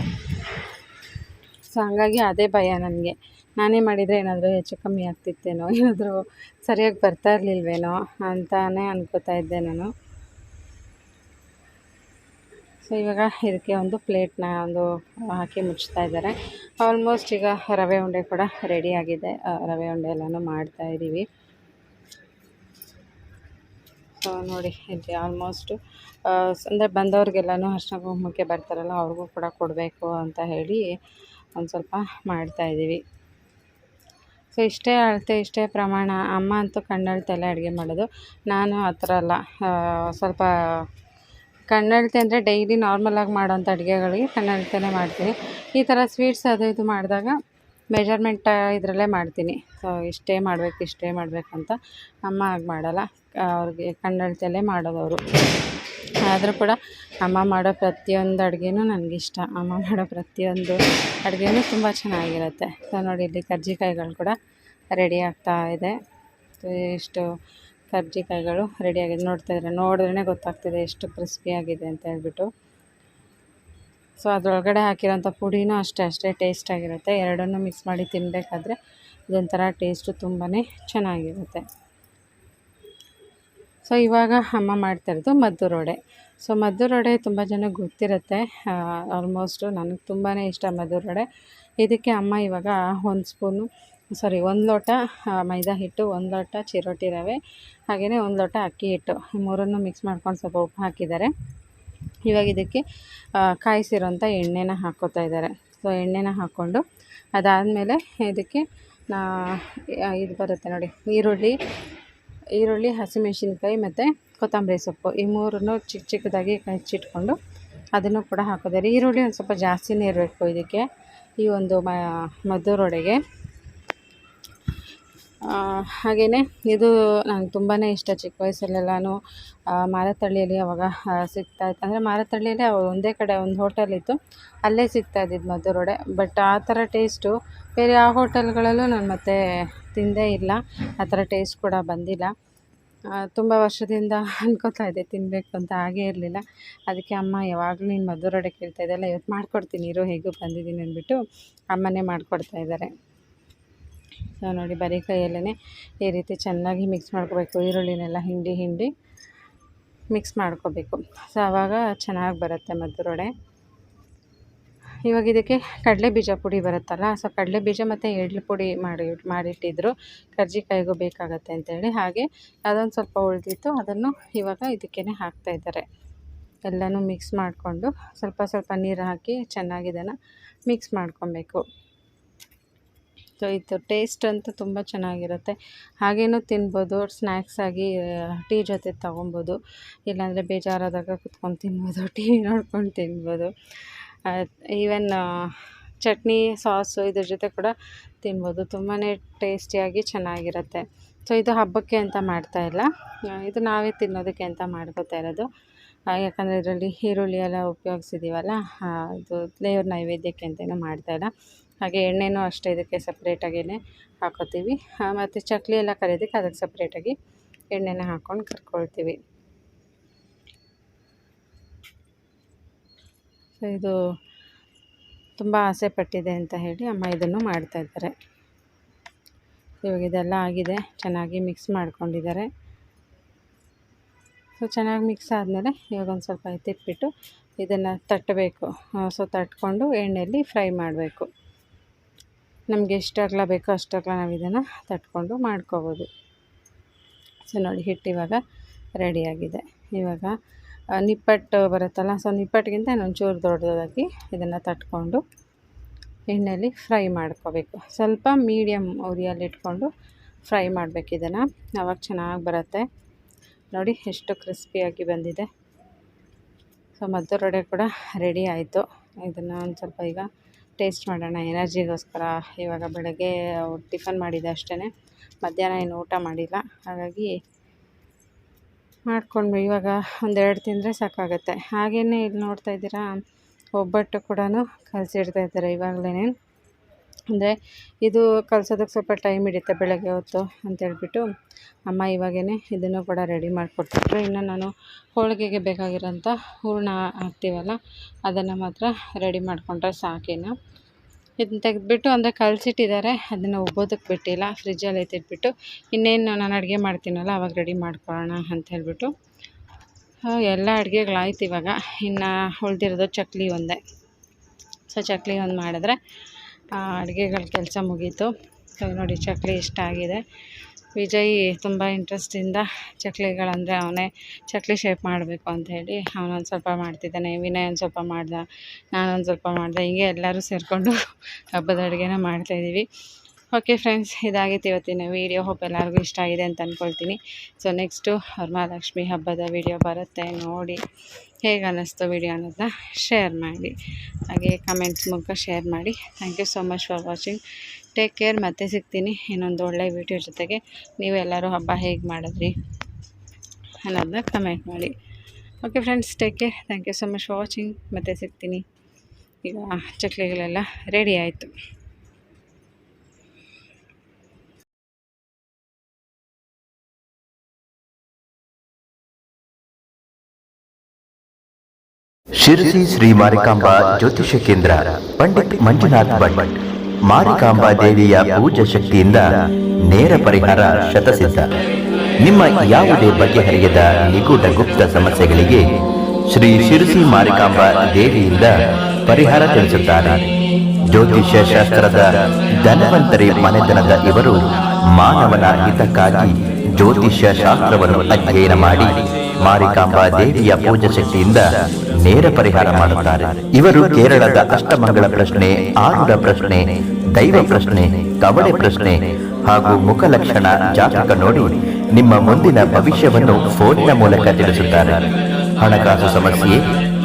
[SPEAKER 1] ಸೊ ಹಂಗಾಗಿ ಅದೇ ಭಯ ನನಗೆ. ನಾನೇ ಮಾಡಿದರೆ ಏನಾದರೂ ಹೆಚ್ಚು ಕಮ್ಮಿ ಆಗ್ತಿತ್ತೇನೋ? ಏನಾದರೂ ಸರಿಯಾಗಿ ಬರ್ತಾ ಇರಲಿಲ್ವೇನೋ ಅಂತಲೇ ಅನ್ಕೋತಾ ಇದ್ದೆ ನಾನು. ಸೊ ಇವಾಗ ಇದಕ್ಕೆ ಒಂದು ಪ್ಲೇಟ್ನ ಒಂದು ಹಾಕಿ ಮುಚ್ತಾ ಇದ್ದಾರೆ. ಆಲ್ಮೋಸ್ಟ್ ಈಗ ರವೆ ಉಂಡೆ ಕೂಡ ರೆಡಿಯಾಗಿದೆ ರವೆ ಉಂಡೆ ಎಲ್ಲನೂ ಮಾಡ್ತಾಯಿದ್ದೀವಿ ಸೊ ನೋಡಿ, ಇಲ್ಲಿ ಆಲ್ಮೋಸ್ಟು ಅಂದರೆ ಬಂದವ್ರಿಗೆಲ್ಲನೂ ಅರ್ಶನ ಕುಂಕುಮಕ್ಕೆ ಬರ್ತಾರಲ್ಲ, ಅವ್ರಿಗೂ ಕೂಡ ಕೊಡಬೇಕು ಅಂತ ಹೇಳಿ ಒಂದು ಸ್ವಲ್ಪ ಮಾಡ್ತಾಯಿದ್ದೀವಿ ಸೊ ಇಷ್ಟೇ ಅಳತೆ, ಇಷ್ಟೇ ಪ್ರಮಾಣ. ಅಮ್ಮ ಅಂತೂ ಕಣ್ಣಳ್ತೆಲ್ಲ ಅಡುಗೆ ಮಾಡೋದು. ನಾನು ಆ ಥರ ಅಲ್ಲ. ಸ್ವಲ್ಪ ಕಣ್ಣಳ್ತೆ ಅಂದರೆ ಡೈಲಿ ನಾರ್ಮಲಾಗಿ ಮಾಡೋಂಥ ಅಡುಗೆಗಳಿಗೆ ಕಣ್ಣಳ್ತೆನೇ ಮಾಡ್ತೀನಿ. ಈ ಥರ ಸ್ವೀಟ್ಸ್ ಅದು ಇದು ಮಾಡಿದಾಗ ಮೆಜರ್ಮೆಂಟ್ ಇದರಲ್ಲೇ ಮಾಡ್ತೀನಿ. ಸೊ ಇಷ್ಟೇ ಮಾಡಬೇಕು, ಇಷ್ಟೇ ಮಾಡಬೇಕಂತ ಅಮ್ಮ ಹಾಗೆ ಮಾಡಲ್ಲ. ಅವ್ರಿಗೆ ಕಣ್ಣಳ್ತೆಯಲ್ಲೇ ಮಾಡೋದು ಅವರು ಆದರೂ ಕೂಡ ಅಮ್ಮ ಮಾಡೋ ಪ್ರತಿಯೊಂದು ಅಡುಗೆನೂ ನನಗಿಷ್ಟ. ಅಮ್ಮ ಮಾಡೋ ಪ್ರತಿಯೊಂದು ಅಡುಗೆನೂ ತುಂಬ ಚೆನ್ನಾಗಿರುತ್ತೆ. ಸೊ ನೋಡಿ, ಇಲ್ಲಿ ಕರ್ಜಿಕಾಯಿಗಳು ಕೂಡ ರೆಡಿ ಆಗ್ತಾ ಇದೆ. ಇಷ್ಟು ಕರ್ಜಿಕಾಯಿಗಳು ರೆಡಿಯಾಗಿದೆ ನೋಡ್ತಾ ಇದ್ರೆ ನೋಡಿದ್ರೇ ಗೊತ್ತಾಗ್ತಿದೆ ಎಷ್ಟು ಕ್ರಿಸ್ಪಿಯಾಗಿದೆ ಅಂತ ಹೇಳ್ಬಿಟ್ಟು. ಸೊ, ಅದರೊಳಗಡೆ ಹಾಕಿರೋಂಥ ಪುಡಿನೂ ಅಷ್ಟೇ ಅಷ್ಟೇ ಟೇಸ್ಟಾಗಿರುತ್ತೆ ಎರಡನ್ನೂ ಮಿಕ್ಸ್ ಮಾಡಿ ತಿನ್ನಬೇಕಾದ್ರೆ ಇದೊಂಥರ ಟೇಸ್ಟು ತುಂಬಾ ಚೆನ್ನಾಗಿರುತ್ತೆ. ಸೊ ಇವಾಗ ಅಮ್ಮ ಮಾಡ್ತಾಯಿರೋದು ಮದ್ದು ವಡೆ ಸೊ ಮದ್ದು ವಡೆ ತುಂಬ ಜನಕ್ಕೆ ಗೊತ್ತಿರುತ್ತೆ. ಆಲ್ಮೋಸ್ಟು ನನಗೆ ತುಂಬಾ ಇಷ್ಟ ಮದ್ದು ವಡೆ ಇದಕ್ಕೆ ಅಮ್ಮ ಇವಾಗ ಒಂದು ಸ್ಪೂನು ಸಾರಿ ಒಂದು ಲೋಟ ಮೈದಾ ಹಿಟ್ಟು, ಒಂದು ಲೋಟ ಚಿರೋಟಿ ರವೆ ಹಾಗೆಯೇ ಒಂದು ಲೋಟ ಅಕ್ಕಿ ಹಿಟ್ಟು. ಮೂರನ್ನು ಮಿಕ್ಸ್ ಮಾಡ್ಕೊಂಡು ಸ್ವಲ್ಪ ಉಪ್ಪು ಹಾಕಿದ್ದಾರೆ. ಇವಾಗ ಇದಕ್ಕೆ ಕಾಯಿಸಿರೋಂಥ ಎಣ್ಣೆನ ಹಾಕ್ಕೋತಾ ಇದ್ದಾರೆ. ಸೊ ಎಣ್ಣೆನ ಹಾಕ್ಕೊಂಡು ಅದಾದಮೇಲೆ ಇದಕ್ಕೆ, ನಾ ಇದು ಬರುತ್ತೆ ನೋಡಿ, ಈರುಳ್ಳಿ ಈರುಳ್ಳಿ, ಹಸಿಮೆಣಸಿನ್ಕಾಯಿ ಮತ್ತು ಕೊತ್ತಂಬರಿ ಸೊಪ್ಪು. ಈ ಮೂರನ್ನು ಚಿಕ್ಕ ಚಿಕ್ಕದಾಗಿ ಹೆಚ್ಚಿಟ್ಕೊಂಡು ಅದನ್ನು ಕೂಡ ಹಾಕೋದಾರೆ ಈರುಳ್ಳಿ ಒಂದು ಸ್ವಲ್ಪ ಜಾಸ್ತಿನೇ ಇರಬೇಕು ಇದಕ್ಕೆ. ಈ ಒಂದು ಮ ಮದ್ದೂರು ವಡೆಗೆ ಹಾಗೆಯೇ ಇದು ನಂಗೆ ತುಂಬಾ ಇಷ್ಟ ಚಿಕ್ಕ ವಯಸ್ಸಲ್ಲೆಲ್ಲನೂ. ಮಾರತ್ತಳ್ಳಿಯಲ್ಲಿ ಅವಾಗ ಸಿಗ್ತಾ ಇತ್ತು. ಅಂದರೆ ಮಾರತ್ತಳ್ಳಿಯಲ್ಲಿ ಒಂದೇ ಕಡೆ ಒಂದು ಹೋಟೆಲ್ ಇತ್ತು. ಅಲ್ಲೇ ಸಿಗ್ತಾ ಇದ್ದಿದ್ದು ಮದ್ದೂರು ಬಟ್ ಆ ಥರ ಟೇಸ್ಟು ಬೇರೆ ಯಾವ ಹೋಟೆಲ್ಗಳಲ್ಲೂ ನಾನು ಮತ್ತೆ ತಿಂದೇ ಇಲ್ಲ. ಆ ಥರ ಟೇಸ್ಟ್ ಕೂಡ ಬಂದಿಲ್ಲ. ತುಂಬ ವರ್ಷದಿಂದ ಅನ್ಕೋತಾ ಇದ್ದೆ ತಿನ್ನಬೇಕು ಅಂತ ಹಾಗೇ ಇರಲಿಲ್ಲ. ಅದಕ್ಕೆ ಅಮ್ಮ ಯಾವಾಗಲೂ ನೀನು ಮದ್ದೂರು ವಡೆ ಕೇಳ್ತಾ ಇದ್ದೆಲ್ಲ ಇವತ್ತು ಮಾಡಿಕೊಡ್ತೀನಿ, ಇರೋ, ಹೇಗೂ ಬಂದಿದ್ದೀನಿ ಅಂದ್ಬಿಟ್ಟು ಅಮ್ಮನೇ ಮಾಡಿಕೊಡ್ತಾ ಇದ್ದಾರೆ. ಸೊ ನೋಡಿ ಬರೀ ಕೈಯಲ್ಲೇ ಈ ರೀತಿ ಚೆನ್ನಾಗಿ ಮಿಕ್ಸ್ ಮಾಡ್ಕೋಬೇಕು. ಈರುಳ್ಳಿನೆಲ್ಲ ಹಿಂಡಿ ಹಿಂಡಿ ಮಿಕ್ಸ್ ಮಾಡ್ಕೋಬೇಕು. ಸೊ ಆವಾಗ ಚೆನ್ನಾಗಿ ಬರುತ್ತೆ ಮದ್ದೂರು ವಡೆ ಇವಾಗ ಇದಕ್ಕೆ ಕಡಲೆ ಬೀಜ ಪುಡಿ ಬರುತ್ತಲ್ಲ, ಸೊ ಕಡಲೆ ಬೀಜ ಮತ್ತು ಎಳ್ಳು ಪುಡಿ ಮಾಡಿ, ಮಾಡಿಟ್ಟಿದ್ರು ಕರ್ಜಿಕಾಯಿಗೂ ಬೇಕಾಗತ್ತೆ ಅಂತೇಳಿ. ಹಾಗೆ ಅದೊಂದು ಸ್ವಲ್ಪ ಉಳಿದಿತ್ತು, ಅದನ್ನು ಇವಾಗ ಇದಕ್ಕೇ ಹಾಕ್ತಾಯಿದ್ದಾರೆ ಎಲ್ಲನೂ ಮಿಕ್ಸ್ ಮಾಡಿಕೊಂಡು ಸ್ವಲ್ಪ ಸ್ವಲ್ಪ ನೀರು ಹಾಕಿ ಚೆನ್ನಾಗಿ ಇದನ್ನು ಮಿಕ್ಸ್ ಮಾಡ್ಕೊಬೇಕು. ಸೊ ಇದು ಟೇಸ್ಟ್ ಅಂತೂ ತುಂಬ ಚೆನ್ನಾಗಿರುತ್ತೆ. ಹಾಗೇನೂ ತಿನ್ಬೋದು. ಸ್ನ್ಯಾಕ್ಸ್ ಆಗಿ ಟೀ ಜೊತೆ ತೊಗೊಬೋದು. ಇಲ್ಲಾಂದರೆ ಬೇಜಾರಾದಾಗ ಕುತ್ಕೊಂಡು ತಿನ್ಬೋದು. ಟಿ ನೋಡ್ಕೊಂಡು ತಿನ್ಬೋದು. ಈವನ್ ಚಟ್ನಿ, ಸಾಸು ಇದ್ರ ಜೊತೆ ಕೂಡ ತಿನ್ಬೋದು. ತುಂಬಾ ಟೇಸ್ಟಿಯಾಗಿ ಚೆನ್ನಾಗಿರುತ್ತೆ. ಸೊ ಇದು ಹಬ್ಬಕ್ಕೆ ಅಂತ ಮಾಡ್ತಾಯಿಲ್ಲ ಇದು ನಾವೇ ತಿನ್ನೋದಕ್ಕೆ ಅಂತ ಮಾಡ್ಕೋತಾ ಇರೋದು. ಯಾಕಂದರೆ ಇದರಲ್ಲಿ ಈರುಳ್ಳಿ ಎಲ್ಲ ಉಪಯೋಗಿಸಿದ್ದೀವಲ್ಲ ಇದು ದೇವ್ರ ನೈವೇದ್ಯಕ್ಕೆ ಅಂತೇನೂ ಮಾಡ್ತಾಯಿಲ್ಲ ಹಾಗೆ ಎಣ್ಣೆನೂ ಅಷ್ಟೇ ಇದಕ್ಕೆ ಸಪ್ರೇಟಾಗೇ ಹಾಕೋತೀವಿ. ಮತ್ತು ಚಕ್ಲಿ ಎಲ್ಲ ಕರಿಯೋದಕ್ಕೆ ಅದಕ್ಕೆ ಸಪ್ರೇಟಾಗಿ ಎಣ್ಣೆನ ಹಾಕ್ಕೊಂಡು ಕರ್ಕೊಳ್ತೀವಿ. ಸೊ ಇದು ತುಂಬ ಆಸೆ ಪಟ್ಟಿದೆ ಅಂತ ಹೇಳಿ ಅಮ್ಮ ಇದನ್ನು ಮಾಡ್ತಾಯಿದ್ದಾರೆ ಇವಾಗ ಇದೆಲ್ಲ ಆಗಿದೆ, ಚೆನ್ನಾಗಿ ಮಿಕ್ಸ್ ಮಾಡ್ಕೊಂಡಿದ್ದಾರೆ. ಸೊ ಚೆನ್ನಾಗಿ ಮಿಕ್ಸ್ ಆದಮೇಲೆ ಇವಾಗ ಒಂದು ಸ್ವಲ್ಪ ಎತ್ತಿಟ್ಬಿಟ್ಟು ಇದನ್ನು ತಟ್ಟಬೇಕು. ಸೊ ತಟ್ಕೊಂಡು ಎಣ್ಣೆಯಲ್ಲಿ ಫ್ರೈ ಮಾಡಬೇಕು. ನಮಗೆ ಎಷ್ಟು ಬೇಕೋ ಅಷ್ಟು ನಾವು ಇದನ್ನು ತಟ್ಕೊಂಡು ಮಾಡ್ಕೋಬೋದು. ಸೊ, ನೋಡಿ, ಹಿಟ್ಟು ಇವಾಗ ರೆಡಿಯಾಗಿದೆ ಇವಾಗ ನಿಪ್ಪಟ್ಟು ಬರುತ್ತಲ್ಲ, ಸೊ, ನಿಪ್ಪಟ್ಟಿಗಿಂತ ಇನ್ನೊಂಚೂರು ದೊಡ್ಡದಾಗಿ ಇದನ್ನು ತಟ್ಕೊಂಡು ಎಣ್ಣೆಯಲ್ಲಿ ಫ್ರೈ ಮಾಡ್ಕೋಬೇಕು. ಸ್ವಲ್ಪ ಮೀಡಿಯಮ್ ಉರಿಯಲ್ಲಿ ಇಟ್ಕೊಂಡು ಫ್ರೈ ಮಾಡಬೇಕು ಇದನ್ನು. ಆವಾಗ ಚೆನ್ನಾಗಿ ಬರುತ್ತೆ. ನೋಡಿ, ಎಷ್ಟು ಕ್ರಿಸ್ಪಿಯಾಗಿ ಬಂದಿದೆ. ಸೊ ಮದ್ದೂರು ಕೂಡ ರೆಡಿ ಆಯಿತು. ಇದನ್ನು ಒಂದು ಸ್ವಲ್ಪ ಈಗ ಟೇಸ್ಟ್ ಮಾಡೋಣ, ಎನರ್ಜಿಗೋಸ್ಕರ. ಇವಾಗ ಬೆಳಗ್ಗೆ ಟಿಫನ್ ಮಾಡಿದ್ದೆ ಅಷ್ಟೇ ಮಧ್ಯಾಹ್ನ ಏನು ಊಟ ಮಾಡಿಲ್ಲ. ಹಾಗಾಗಿ ಮಾಡಿಕೊಂಡು ಇವಾಗ ಒಂದೆರಡು ತಿಂದರೆ ಸಾಕಾಗುತ್ತೆ. ಹಾಗೆಯೇ ಇಲ್ಲಿ ನೋಡ್ತಾ ಇದ್ದೀರಾ, ಒಬ್ಬಟ್ಟು ಕೂಡ ಕಲಸಿಡ್ತಾ ಇದ್ದಾರೆ ಇವಾಗಲೇ ಅಂದರೆ ಇದು ಕಲ್ಸೋದಕ್ಕೆ ಸ್ವಲ್ಪ ಟೈಮ್ ಹಿಡಿಯುತ್ತೆ ಬೆಳಗ್ಗೆ ಹೊತ್ತು ಅಂತೇಳ್ಬಿಟ್ಟು ಅಮ್ಮ ಇವಾಗೇ ಇದನ್ನು ಕೂಡ ರೆಡಿ ಮಾಡಿಕೊಟ್ಬಿಟ್ರು. ಇನ್ನು ನಾನು ಹೋಳಿಗೆಗೆ ಬೇಕಾಗಿರೋಂಥ ಹೂರಣ ಹಾಕ್ತೀವಲ್ಲ, ಅದನ್ನು ಮಾತ್ರ ರೆಡಿ ಮಾಡಿಕೊಂಡ್ರೆ ಸಾಕಿನ್ನು ಇದನ್ನ ತೆಗೆದ್ಬಿಟ್ಟು ಅಂದರೆ ಕಲಸಿಟ್ಟಿದ್ದಾರೆ ಅದನ್ನು ಒಬ್ಬೋದಕ್ಕೆ ಬಿಟ್ಟಿಲ್ಲ ಫ್ರಿಜ್ಜಲ್ಲಿ ಎತ್ತಿಟ್ಬಿಟ್ಟು ಇನ್ನೇನು ನಾನು ಅಡುಗೆ ಮಾಡ್ತೀನಲ್ಲ, ಅವಾಗ ರೆಡಿ ಮಾಡ್ಕೊಳ್ಳೋಣ ಅಂತ ಹೇಳಿಬಿಟ್ಟು. ಎಲ್ಲ ಅಡುಗೆಗಳಾಯ್ತು ಇವಾಗ. ಇನ್ನು ಉಳ್ದಿರೋದು ಚಕ್ಲಿ ಒಂದೇ. ಸೊ ಚಕ್ಲಿ ಒಂದು ಮಾಡಿದ್ರೆ ಅಡುಗೆಗಳ ಕೆಲಸ ಮುಗೀತು. ನೋಡಿ ಚಕ್ಲಿ ಇಷ್ಟ ಆಗಿದೆ. ವಿಜಯ್ ತುಂಬ ಇಂಟ್ರೆಸ್ಟಿಂದ ಚಕ್ಲಿಗಳಂದರೆ ಅವನೇ ಚಕ್ಲಿ ಶೇಪ್ ಮಾಡಬೇಕು ಅಂತ ಹೇಳಿ ಅವನೊಂದು ಸ್ವಲ್ಪ ಮಾಡ್ತಿದ್ದಾನೆ. ವಿನಯ್ ಒಂದು ಸ್ವಲ್ಪ ಮಾಡ್ದೆ ನಾನೊಂದು ಸ್ವಲ್ಪ ಮಾಡಿದೆ. ಹೀಗೆ ಎಲ್ಲರೂ ಸೇರಿಕೊಂಡು ಹಬ್ಬದ ಅಡುಗೆನ ಮಾಡ್ತಾಯಿದ್ದೀವಿ ಓಕೆ ಫ್ರೆಂಡ್ಸ್ ಇದಾಗಿತ್ತು ಇವತ್ತಿನ ವೀಡಿಯೋ ಹೋಪ್ ಎಲ್ಲರಿಗೂ ಇಷ್ಟ ಆಗಿದೆ ಅಂತ ಅಂದ್ಕೊಳ್ತೀನಿ ಸೊ ನೆಕ್ಸ್ಟು ವರಮಹಾಲಕ್ಷ್ಮಿ ಹಬ್ಬದ ವೀಡಿಯೋ ಬರುತ್ತೆ ನೋಡಿ. ಹೇಗೆ ಅನ್ನಿಸ್ತು ವೀಡಿಯೋ ಅನ್ನೋದನ್ನ ಶೇರ್ ಮಾಡಿ. ಹಾಗೆ ಕಮೆಂಟ್ಸ್ ಮೂಲಕ ಶೇರ್ ಮಾಡಿ. Thank you so much for watching take care ಮತ್ತೆ ಸಿಗ್ತೀನಿ ಇನ್ನೊಂದು ಒಳ್ಳೆಯ ವೀಡಿಯೋ ಜೊತೆಗೆ. ನೀವೆಲ್ಲರೂ ಹಬ್ಬ ಹೇಗೆ ಮಾಡಿದ್ರಿ ಅನ್ನೋದನ್ನ ಕಮೆಂಟ್ ಮಾಡಿ. Okay friends take care thank you so much for watching ಮತ್ತೆ ಸಿಗ್ತೀನಿ. ಈಗ ಚಕ್ಲಿಗಳೆಲ್ಲ ರೆಡಿ ಆಯಿತು.
[SPEAKER 2] ಶಿರಸಿ ಶ್ರೀ ಮಾರಿಕಾಂಬಾ ಜ್ಯೋತಿಷ್ಯ ಕೇಂದ್ರ, ಪಂಡಿತ್ ಮಂಜುನಾಥ್ ಭಟ್, ಮಾರಿಕಾಂಬಾ ದೇವಿಯ ಪೂಜಾ ಶಕ್ತಿಯಿಂದ ನೇರ ಪರಿಹಾರ ಶತಸಿದ್ಧ. ನಿಮ್ಮ ಯಾವುದೇ ಬಗೆಹರಿಯದ ನಿಗೂಢ ಗುಪ್ತ ಸಮಸ್ಯೆಗಳಿಗೆ ಶ್ರೀ ಶಿರಸಿ ಮಾರಿಕಾಂಬಾ ದೇವಿಯಿಂದ ಪರಿಹಾರ ತಿಳಿಸುತ್ತಾರೆ. ಜ್ಯೋತಿಷ್ಯ ಶಾಸ್ತ್ರದ ಧನವಂತರಿ ಮನೆತನದ ಇವರು ಮಾನವನ ಹಿತಕ್ಕಾಗಿ ಜ್ಯೋತಿಷ್ಯ ಶಾಸ್ತ್ರವನ್ನು ಅಧ್ಯಯನ ಮಾಡಿ ಮಾರಿಕಾಂಬಾ ದೇವಿಯ ಪೂಜಾ ಶಕ್ತಿಯಿಂದ ನೇರ ಪರಿಹಾರ ಮಾಡುತ್ತಾರೆ. ಇವರು ಕೇರಳದ ಅಷ್ಟಮಂಗಳ ಪ್ರಶ್ನೆ, ಆರುಡ ಪ್ರಶ್ನೆ, ದೈವ ಪ್ರಶ್ನೆ, ಕವಡೆ ಪ್ರಶ್ನೆ ಹಾಗೂ ಮುಖಲಕ್ಷಣ ಜಾತಕ ನೋಡಿ ನಿಮ್ಮ ಮುಂದಿನ ಭವಿಷ್ಯವನ್ನು ಫೋನಿನ ಮೂಲಕ ತಿಳಿಸುತ್ತಾರೆ. ಹಣಕಾಸು ಸಮಸ್ಯೆ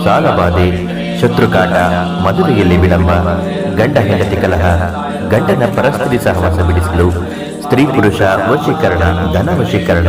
[SPEAKER 2] ಸಾಲಬಾಧೆ ಶತ್ರುಕಾಟ ಮದುವೆಯಲ್ಲಿ ವಿಳಂಬ, ಗಂಡ ಹೆಂಡತಿ ಕಲಹ, ಗಂಡನ ಪರಸ್ಥಿತಿ ಸಹವಾಸ ಬಿಡಿಸಲು, ಸ್ತ್ರೀ ಪುರುಷ ವಶೀಕರಣ, ಧನ ವಶೀಕರಣ